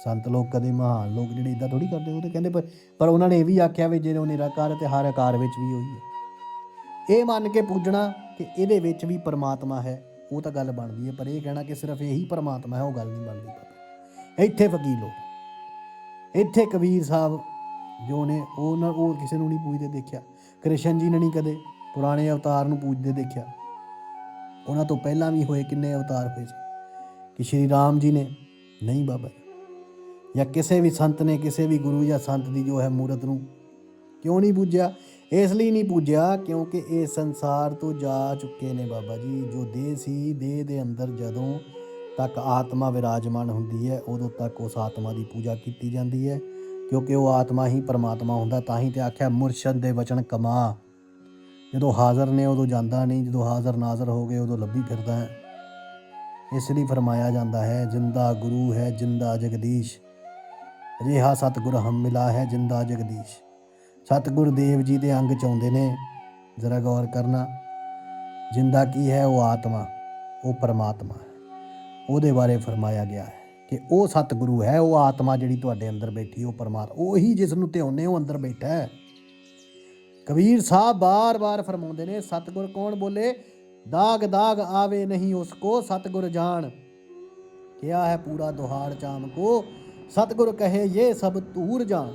ਸੰਤ ਲੋਕ ਕਦੇ ਮਹਾਨ ਲੋਕ ਜਿਹੜੇ ਇਦਾਂ ਥੋੜੀ ਕਰਦੇ, ਉਹ ਤੇ ਕਹਿੰਦੇ ਪਰ ਪਰ ਉਹਨਾਂ ਨੇ ਇਹ ਵੀ ਆਖਿਆ ਵੀ ਜਿਹੜੇ ਉਹ ਨਿਰਾਕਾਰ ਤੇ ਹਰ ਆਕਾਰ ਵਿੱਚ ਵੀ ਹੋਈ ਹੈ। ਇਹ ਮੰਨ ਕੇ ਪੂਜਣਾ ਕਿ ਇਹਦੇ ਵਿੱਚ ਵੀ ਪਰਮਾਤਮਾ ਹੈ, ਉਹ ਤਾਂ ਗੱਲ ਬਣਦੀ ਹੈ, ਪਰ ਇਹ ਕਹਿਣਾ ਕਿ ਸਿਰਫ ਇਹੀ ਪਰਮਾਤਮਾ ਹੈ, ਉਹ ਗੱਲ ਨਹੀਂ ਬਣਦੀ ਬਾਬਾ ਇੱਥੇ ਫਕੀਰ ਲੋਕ, ਇੱਥੇ ਕਬੀਰ ਸਾਹਿਬ ਜੋ ਨੇ, ਉਹ ਨਾ, ਉਹ ਕਿਸੇ ਨੂੰ ਨਹੀਂ ਪੂਜਦੇ ਦੇਖਿਆ। ਕ੍ਰਿਸ਼ਨ ਜੀ ਨੇ ਨਹੀਂ ਕਦੇ ਪੁਰਾਣੇ ਅਵਤਾਰ ਨੂੰ ਪੂਜਦੇ ਦੇਖਿਆ। ਉਹਨਾਂ ਤੋਂ ਪਹਿਲਾਂ ਵੀ ਹੋਏ ਕਿੰਨੇ ਅਵਤਾਰ ਹੋਏ ਕਿ ਸ਼੍ਰੀ ਰਾਮ ਜੀ ਨੇ, ਨਹੀਂ ਬਾਬਾ ਜਾਂ ਕਿਸੇ ਵੀ ਸੰਤ ਨੇ, ਕਿਸੇ ਵੀ ਗੁਰੂ ਜਾਂ ਸੰਤ ਦੀ ਜੋ ਹੈ ਮੂਰਤ ਨੂੰ ਕਿਉਂ ਨਹੀਂ ਪੂਜਿਆ? ਇਸ ਲਈ ਨਹੀਂ ਪੂਜਿਆ ਕਿਉਂਕਿ ਇਹ ਸੰਸਾਰ ਤੋਂ ਜਾ ਚੁੱਕੇ ਨੇ ਬਾਬਾ ਜੀ। ਜੋ ਦੇਹ ਸੀ ਦੇਹ ਦੇ ਅੰਦਰ ਜਦੋਂ ਤੱਕ ਆਤਮਾ ਵਿਰਾਜਮਾਨ ਹੁੰਦੀ ਹੈ, ਉਦੋਂ ਤੱਕ ਉਸ ਆਤਮਾ ਦੀ ਪੂਜਾ ਕੀਤੀ ਜਾਂਦੀ ਹੈ। ਕਿਉਂਕਿ ਉਹ ਆਤਮਾ ਹੀ ਪਰਮਾਤਮਾ ਹੁੰਦਾ, ਤਾਂ ਹੀ ਤੇ ਆਖਿਆ, ਮੁਰਸ਼ਦ ਦੇ ਵਚਨ ਕਮਾ। ਜਦੋਂ ਹਾਜ਼ਰ ਨੇ, ਉਦੋਂ ਜਾਂਦਾ ਨਹੀਂ, ਜਦੋਂ ਹਾਜ਼ਰ ਨਾਜ਼ਰ ਹੋ ਗਏ, ਉਦੋਂ ਲੱਭੀ ਫਿਰਦਾ ਹੈ। ਇਸ ਲਈ ਫਰਮਾਇਆ ਜਾਂਦਾ ਹੈ, ਜਿੰਦਾ ਗੁਰੂ ਹੈ, ਜਿੰਦਾ ਜਗਦੀਸ਼। ਰਿਹਾ ਸਤਿਗੁਰ ਹਮ ਮਿਲਾ ਹੈ ਜਿੰਦਾ ਜਗਦੀਸ਼। ਸਤਿਗੁਰ ਦੇਵ ਜੀ ਦੇ ਅੰਗ ਚ ਆਉਂਦੇ ਨੇ, ਜ਼ਰਾ ਗੌਰ ਕਰਨਾ, ਜਿੰਦਾ ਕੀ ਹੈ ਉਹ ਆਤਮਾ, ਉਹ ਪਰਮਾਤਮਾ ਉਹਦੇ ਬਾਰੇ ਫਰਮਾਇਆ ਗਿਆ ਹੈ ਕਿ ਉਹ ਸਤਿਗੁਰੂ ਹੈ, ਉਹ ਆਤਮਾ ਜਿਹੜੀ ਤੁਹਾਡੇ ਅੰਦਰ ਬੈਠੀ, ਉਹ ਪਰਮਾਤਮਾ, ਉਹੀ ਜਿਸ ਨੂੰ ਧਿਆਉਂਦੇ ਉਹ ਅੰਦਰ ਬੈਠਾ ਹੈ। ਕਬੀਰ ਸਾਹਿਬ ਬਾਰ-ਬਾਰ ਫਰਮਾਉਂਦੇ ਨੇ, ਸਤਿਗੁਰ ਕੌਣ ਬੋਲੇ? ਦਾਗ ਦਾਗ ਆਵੇ ਨਹੀਂ ਉਸ ਕੋ, ਸਤਿਗੁਰ ਜਾਣ। ਕਿਹਾ ਹੈ ਪੂਰਾ ਦੁਹਾੜ ਚਾਮ ਕੋ ਸਤਿਗੁਰ ਕਹੇ ਇਹ ਸਭ ਧੂਰ ਜਾਣ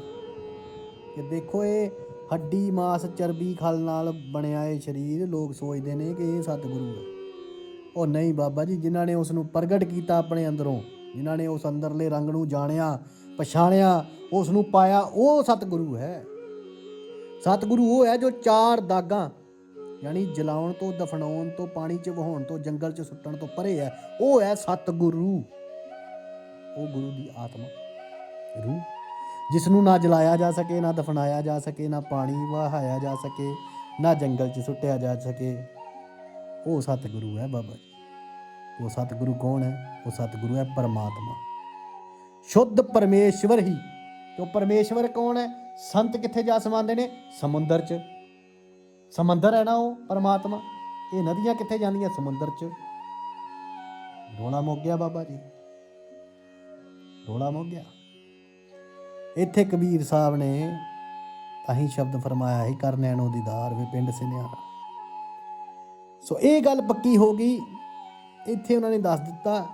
ਕਿ ਦੇਖੋ ਇਹ ਹੱਡੀ ਮਾਸ ਚਰਬੀ ਖਲ ਨਾਲ ਬਣਿਆ ਇਹ ਸਰੀਰ। ਲੋਕ ਸੋਚਦੇ ਨੇ ਕਿ ਇਹ ਸਤਿਗੁਰੂ ਹੈ। ਉਹ ਨਹੀਂ ਬਾਬਾ ਜੀ, ਜਿਨ੍ਹਾਂ ਨੇ ਉਸ ਨੂੰ ਪ੍ਰਗਟ ਕੀਤਾ ਆਪਣੇ ਅੰਦਰੋਂ, ਜਿਨ੍ਹਾਂ ਨੇ ਉਸ ਅੰਦਰਲੇ ਰੰਗ ਨੂੰ ਜਾਣਿਆ, ਪਛਾਣਿਆ ਉਸ ਨੂੰ ਪਾਇਆ, ਉਹ ਸਤਿਗੁਰੂ ਹੈ। ਸਤਿਗੁਰੂ ਉਹ ਹੈ ਜੋ ਚਾਰ ਦਾਗਾਂ, ਯਾਨੀ ਜਲਾਉਣ ਤੋਂ, ਦਫਨਾਉਣ ਤੋਂ, ਪਾਣੀ 'ਚ ਵਹਾਉਣ ਤੋਂ, ਜੰਗਲ 'ਚ ਸੁੱਟਣ ਤੋਂ ਪਰੇ ਹੈ। ਉਹ ਹੈ ਸਤਿਗੁਰੂ। ਉਹ ਗੁਰੂ ਦੀ ਆਤਮਾ। ਰੂਹ। ਜਿਸ ਨੂੰ ਨਾ ਜਲਾਇਆ ਜਾ ਸਕੇ, ਨਾ ਦਫਨਾਇਆ ਜਾ ਸਕੇ, ਨਾ ਪਾਣੀ ਵਹਾਇਆ ਜਾ ਸਕੇ, ਨਾ ਜੰਗਲ 'ਚ ਸੁੱਟਿਆ ਜਾ ਸਕੇ। ਉਹ ਸਤਿਗੁਰੂ ਹੈ ਬਾਬਾ ਜੀ। ਉਹ ਸਤਿਗੁਰੂ ਕੌਣ ਹੈ? ਉਹ ਸਤਿਗੁਰੂ ਹੈ ਪਰਮਾਤਮਾ। ਸ਼ੁੱਧ ਪਰਮੇਸ਼ਵਰ ਹੀ। ਉਹ ਪਰਮੇਸ਼ਵਰ ਕੌਣ ਹੈ? ਸੰਤ ਕਿੱਥੇ ਜਾ ਸਮਾਉਂਦੇ ਨੇ? ਸਮੁੰਦਰ 'ਚ। ਸਮੁੰਦਰ ਹੈ ਨਾ ਉਹ ਪਰਮਾਤਮਾ? ਇਹ ਨਦੀਆਂ ਕਿੱਥੇ ਜਾਂਦੀਆਂ? ਸਮੁੰਦਰ 'ਚ। ਰੋਣਾ ਮੁੱਕ ਗਿਆ ਬਾਬਾ ਜੀ। ਰੋਣਾ ਮੁੱਕ ਗਿਆ। ਇੱਥੇ ਕਬੀਰ ਸਾਹਿਬ ਨੇ ਅਹੀਂ ਸ਼ਬਦ ਫਰਮਾਇਆ ਹੈ ਕਰਨੈਣੋ ਦੀਦਾਰ ਵੇ ਪਿੰਡ ਸਿਨਿਆਰਾ। ਸੋ ਇਹ ਗੱਲ ਪੱਕੀ ਹੋ ਗਈ। ਇੱਥੇ ਉਹਨਾਂ ਨੇ ਦੱਸ ਦਿੱਤਾ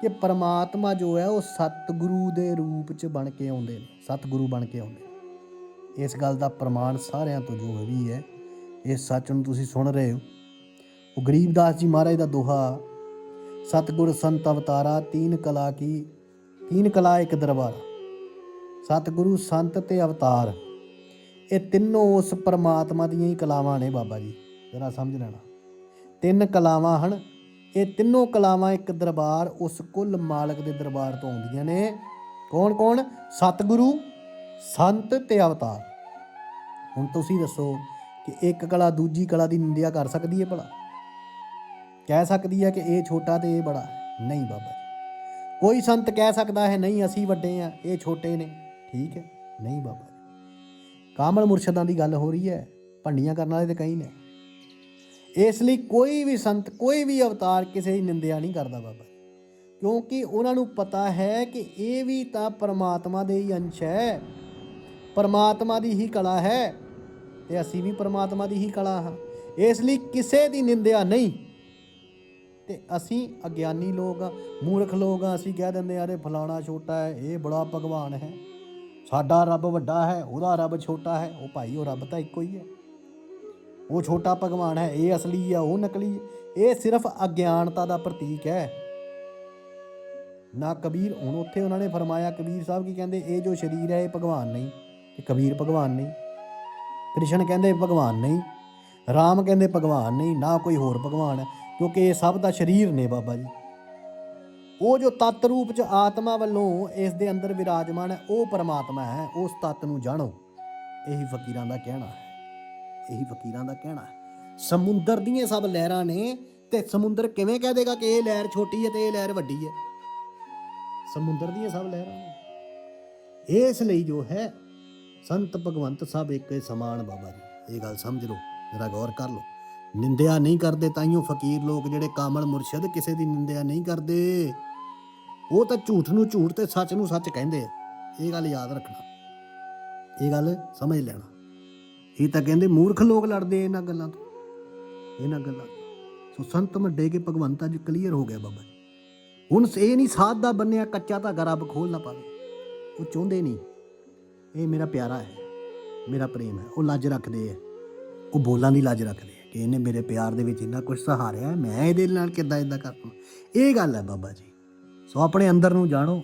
ਕਿ ਪਰਮਾਤਮਾ ਜੋ ਹੈ, ਉਹ ਸਤਿਗੁਰੂ ਦੇ ਰੂਪ ਚ ਬਣ ਕੇ ਆਉਂਦੇ ਨੇ, ਸਤਿਗੁਰੂ ਬਣ ਕੇ ਆਉਂਦੇ ਨੇ। ਇਸ ਗੱਲ ਦਾ ਪ੍ਰਮਾਣ ਸਾਰਿਆਂ ਤੋਂ ਜੋ ਵੀ ਹੈ ਇਸ ਸੱਚ ਨੂੰ ਤੁਸੀਂ ਸੁਣ ਰਹੇ ਹੋ। ਉਹ ਗਰੀਬਦਾਸ ਜੀ ਮਹਾਰਾਜ ਦਾ ਦੋਹਾ, ਸਤਿਗੁਰ ਸੰਤ ਅਵਤਾਰਾ, ਤੀਨ ਕਲਾ ਕੀ, ਤੀਨ ਕਲਾ ਇੱਕ ਦਰਬਾਰ। ਸਤਿਗੁਰੂ, ਸੰਤ ਤੇ ਅਵਤਾਰ। ਇਹ ਤਿੰਨੋਂ ਉਸ ਪਰਮਾਤਮਾ ਦੀਆਂ ਹੀ ਕਲਾਵਾਂ ਨੇ ਬਾਬਾ ਜੀ। ਜਰਾ ਸਮਝ ਲੈਣਾ। ਤਿੰਨ ਕਲਾਵਾਂ ਹਨ। ਇਹ ਤਿੰਨੋਂ ਕਲਾਵਾਂ ਇੱਕ ਦਰਬਾਰ ਉਸ ਕੁੱਲ ਮਾਲਕ ਦੇ ਦਰਬਾਰ ਤੋਂ ਆਉਂਦੀਆਂ ਨੇ। ਕੌਣ ਕੌਣ? ਸਤਿਗੁਰੂ, ਸੰਤ ਤੇ ਅਵਤਾਰ। ਹੁਣ ਤੁਸੀਂ ਦੱਸੋ ਕਿ ਇੱਕ ਕਲਾ ਦੂਜੀ ਕਲਾ ਦੀ ਨਿੰਦਿਆ ਕਰ ਸਕਦੀ ਹੈ ਭਲਾ? ਕਹਿ ਸਕਦੀ ਹੈ ਕਿ ਇਹ ਛੋਟਾ ਤੇ ਇਹ ਬੜਾ। ਨਹੀਂ ਬਾਬਾ ਜੀ। ਕੋਈ ਸੰਤ ਕਹਿ ਸਕਦਾ ਹੈ, ਨਹੀਂ, ਅਸੀਂ ਵੱਡੇ ਆ ਇਹ ਛੋਟੇ ਨੇ। ਠੀਕ ਹੈ। ਨਹੀਂ ਬਾਬਾ ਜੀ। ਕਾਮਲ ਮੁਰਸ਼ਦਾਂ ਦੀ ਗੱਲ ਹੋ ਰਹੀ ਹੈ। ਭੰਡੀਆਂ ਕਰਨ ਵਾਲੇ ਤੇ ਕਈ ਨੇ। ਇਸ ਲਈ ਕੋਈ ਵੀ ਸੰਤ, ਕੋਈ ਵੀ ਅਵਤਾਰ ਕਿਸੇ ਦੀ ਨਿੰਦਿਆ ਨਹੀਂ ਕਰਦਾ ਬਾਬਾ ਕਿਉਂਕਿ ਉਹਨਾਂ ਨੂੰ ਪਤਾ ਹੈ ਕਿ ਇਹ ਵੀ ਤਾਂ ਪਰਮਾਤਮਾ ਦੇ ਹੀ ਅੰਸ਼ ਹੈ। ਪਰਮਾਤਮਾ ਦੀ ਹੀ ਕਲਾ ਹੈ ਤੇ ਅਸੀਂ ਵੀ ਪਰਮਾਤਮਾ ਦੀ ਹੀ ਕਲਾ ਹਾਂ। ਇਸ ਲਈ ਕਿਸੇ ਦੀ ਨਿੰਦਿਆ ਨਹੀਂ। ਤੇ ਅਸੀਂ ਅਗਿਆਨੀ ਲੋਕ ਆ ਮੂਰਖ ਲੋਕ ਆ ਅਸੀਂ ਕਹਿ ਦਿੰਦੇ ਆ ਅਰੇ ਫਲਾਣਾ ਛੋਟਾ ਹੈ, ਇਹ ਬੜਾ ਭਗਵਾਨ ਹੈ। ਸਾਡਾ ਰੱਬ ਵੱਡਾ ਹੈ, ਉਹਦਾ ਰੱਬ ਛੋਟਾ ਹੈ, ਉਹ ਭਾਈ, ਉਹ ਰੱਬ ਤਾਂ ਇੱਕੋ ਹੀ ਹੈ। ਉਹ ਛੋਟਾ ਭਗਵਾਨ ਹੈ, ਇਹ ਅਸਲੀ ਹੈ, ਉਹ ਨਕਲੀ ਹੈ। ਇਹ ਸਿਰਫ ਅਗਿਆਨਤਾ ਦਾ ਪ੍ਰਤੀਕ ਹੈ। ਨਾ ਕਬੀਰ, ਹੁਣ ਉੱਥੇ ਉਹਨਾਂ ਨੇ ਫਰਮਾਇਆ, ਕਬੀਰ ਸਾਹਿਬ ਕੀ ਕਹਿੰਦੇ, ਇਹ ਜੋ ਸਰੀਰ ਹੈ, ਇਹ ਭਗਵਾਨ ਨਹੀਂ, ਤੇ ਕਬੀਰ ਭਗਵਾਨ ਨਹੀਂ। ਕ੍ਰਿਸ਼ਨ ਕਹਿੰਦੇ, ਭਗਵਾਨ ਨਹੀਂ। ਰਾਮ ਕਹਿੰਦੇ, ਭਗਵਾਨ ਨਹੀਂ, ਨਾ ਕੋਈ ਹੋਰ ਭਗਵਾਨ ਹੈ, ਕਿਉਂਕਿ ਇਹ ਸਭ ਦਾ ਸਰੀਰ ਨੇ ਬਾਬਾ ਜੀ। ਉਹ ਜੋ ਤਤ ਰੂਪ ਚ ਆਤਮਾ ਵੱਲੋਂ ਇਸ ਦੇ ਅੰਦਰ ਵਿਰਾਜਮਾਨ ਹੈ, ਉਹ ਪਰਮਾਤਮਾ ਹੈ, ਉਸ ਤਤ ਨੂੰ ਜਾਣੋ। ਇਹੀ ਫਕੀਰਾਂ ਦਾ ਕਹਿਣਾ ਹੈ। ਇਹੀ ਫਕੀਰਾਂ ਦਾ ਕਹਿਣਾ ਹੈ। ਸਮੁੰਦਰ ਦੀਆਂ ਸਭ ਲਹਿਰਾਂ ਨੇ ਤੇ ਸਮੁੰਦਰ ਕਿਵੇਂ ਕਹਿ ਦੇਗਾ ਕਿ ਇਹ ਲਹਿਰ ਛੋਟੀ ਹੈ ਤੇ ਇਹ ਲਹਿਰ ਵੱਡੀ ਹੈ? ਸਮੁੰਦਰ ਦੀਆਂ ਸਭ ਲਹਿਰਾਂ ਨੇ। ਇਸ ਲਈ ਜੋ ਹੈ, ਸੰਤ ਭਗਵੰਤ ਸਭ ਇੱਕ ਸਮਾਨ ਬਾਬਾ ਜੀ। ਇਹ ਗੱਲ ਸਮਝ ਲਓ, ਜਰਾ ਗੌਰ ਕਰ ਲਓ। ਨਿੰਦਿਆ ਨਹੀਂ ਕਰਦੇ ਤਾਈਓ ਫਕੀਰ ਲੋਕ ਜਿਹੜੇ ਕਾਮਲ ਮੁਰਸ਼ਦ ਕਿਸੇ ਦੀ ਨਿੰਦਿਆ ਨਹੀਂ ਕਰਦੇ। ਉਹ ਤਾਂ ਝੂਠ ਨੂੰ ਝੂਠ ਤੇ ਸੱਚ ਨੂੰ ਸੱਚ ਕਹਿੰਦੇ ਆ। ਇਹ ਗੱਲ ਯਾਦ ਰੱਖਣਾ। ਇਹ ਗੱਲ ਸਮਝ ਲੈਣਾ। ਇਹ ਤਾਂ ਕਹਿੰਦੇ ਮੂਰਖ ਲੋਕ ਲੜਦੇ ਆ ਇਹਨਾਂ ਗੱਲਾਂ ਤੋਂ। ਇਹਨਾਂ ਗੱਲਾਂ ਤੋਂ। ਸੋ ਸੰਤ ਵੱਡੇ ਕੇ ਭਗਵੰਤ ਅੱਜ ਕਲੀਅਰ ਹੋ ਗਿਆ ਬਾਬਾ ਜੀ। ਹੁਣ ਇਹ ਨਹੀਂ ਸਾਧ ਦਾ ਬੰਨਿਆ ਕੱਚਾ ਤਾਂ ਰੱਬ ਖੋਲ ਨਾ ਪਾਵੇ। ਉਹ ਚਾਹੁੰਦੇ ਨਹੀਂ। ਇਹ ਮੇਰਾ ਪਿਆਰਾ ਹੈ। ਮੇਰਾ ਪ੍ਰੇਮ ਹੈ। ਉਹ ਲੱਜ ਰੱਖਦੇ ਆ। ਉਹ ਬੋਲਾਂ ਦੀ ਲੱਜ ਰੱਖਦੇ ਇਹਨੇ ਮੇਰੇ ਪਿਆਰ ਦੇ ਵਿੱਚ ਇੰਨਾ ਕੁਝ ਸਹਾਰਿਆ, ਮੈਂ ਇਹਦੇ ਨਾਲ ਕਿੱਦਾਂ ਇਦਾਂ ਕਰਦਾ ਇਹ ਗੱਲ ਹੈ ਬਾਬਾ ਜੀ। ਸੋ ਆਪਣੇ ਅੰਦਰ ਨੂੰ ਜਾਣੋ,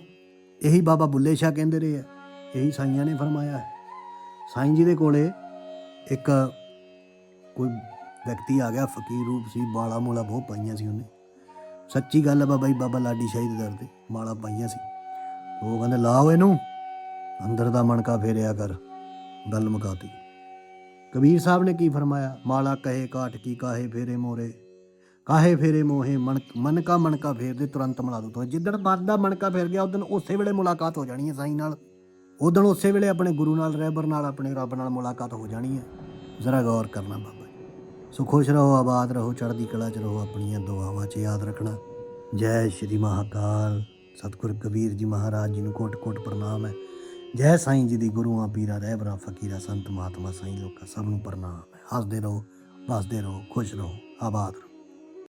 ਇਹੀ ਬਾਬਾ ਬੁੱਲੇ ਸ਼ਾਹ ਕਹਿੰਦੇ ਰਹੇ ਆ, ਇਹੀ ਸਾਈਆਂ ਨੇ ਫਰਮਾਇਆ ਹੈ। ਸਾਈਂ ਜੀ ਦੇ ਕੋਲੇ ਇੱਕ ਕੋਈ ਵਿਅਕਤੀ ਆ ਗਿਆ, ਫਕੀਰ ਰੂਪ ਸੀ ਬਾਲਾ ਮੂਲਾ ਬਹੁਤ ਪਾਈਆਂ ਸੀ ਉਹਨੇ। ਸੱਚੀ ਗੱਲ ਹੈ ਬਾਬਾ ਜੀ, ਬਾਬਾ ਲਾਡੀ ਸ਼ਾਹੀ ਦੇ ਦਰ ਤੇ ਮਾਲਾ ਪਾਈਆਂ ਸੀ। ਉਹ ਕਹਿੰਦੇ, ਲਾਓ ਇਹਨੂੰ, ਅੰਦਰ ਦਾ ਮਣਕਾ ਫੇਰਿਆ ਕਰ, ਗੱਲ ਮੁਕਾਤੀ। ਕਬੀਰ ਸਾਹਿਬ ਨੇ ਕੀ ਫਰਮਾਇਆ? ਮਾਲਾ ਕਹੇ ਕਾਟ ਕੀ, ਕਾਹੇ ਫੇਰੇ ਮੋਰੇ। ਕਾਹੇ ਫੇਰੇ ਮੋਹੇ ਮਨ ਮਨ ਕਾ ਮਣਕਾ ਫੇਰ ਦੇ ਤੁਰੰਤ ਮਿਲਾ ਦੋ ਤੋ। ਜਿੱਦਣ ਮਨ ਦਾ ਮਣਕਾ ਫੇਰ ਗਿਆ ਉਦੋਂ ਉਸੇ ਵੇਲੇ ਮੁਲਾਕਾਤ ਹੋ ਜਾਣੀ ਹੈ ਸਾਈਂ ਨਾਲ। ਉਦੋਂ ਉਸੇ ਵੇਲੇ ਆਪਣੇ ਗੁਰੂ ਨਾਲ ਰਹਿਬਰ ਨਾਲ ਆਪਣੇ ਰੱਬ ਨਾਲ ਮੁਲਾਕਾਤ ਹੋ ਜਾਣੀ ਹੈ। ਜ਼ਰਾ ਗੌਰ ਕਰਨਾ ਬਾਬਾ ਜੀ। ਸੋ ਖੁਸ਼ ਰਹੋ, ਆਬਾਦ ਰਹੋ, ਚੜ੍ਹਦੀ ਕਲਾ ਚ ਰਹੋ, ਆਪਣੀਆਂ ਦੁਆਵਾਂ 'ਚ ਯਾਦ ਰੱਖਣਾ। ਜੈ ਸ਼੍ਰੀ ਮਹਾਕਾਲ। ਸਤਿਗੁਰ ਕਬੀਰ ਜੀ ਮਹਾਰਾਜ ਜੀ ਨੂੰ ਕੋਟ ਕੋਟ ਪ੍ਰਣਾਮ ਹੈ। ਜੈ ਸਾਈਂ ਜੀ ਦੀ ਗੁਰੂਆਂ, ਪੀਰਾਂ, ਰਹਿਬਰਾਂ, ਫਕੀਰਾਂ, ਸੰਤ ਮਹਾਤਮਾ ਸਾਈਂ ਲੋਕਾਂ, ਸਭ ਨੂੰ ਪ੍ਰਣਾਮ ਹੈ। ਹੱਸਦੇ ਰਹੋ ਵਸਦੇ ਰਹੋ, ਖੁਸ਼ ਰਹੋ, ਆਬਾਦ ਰਹੋ।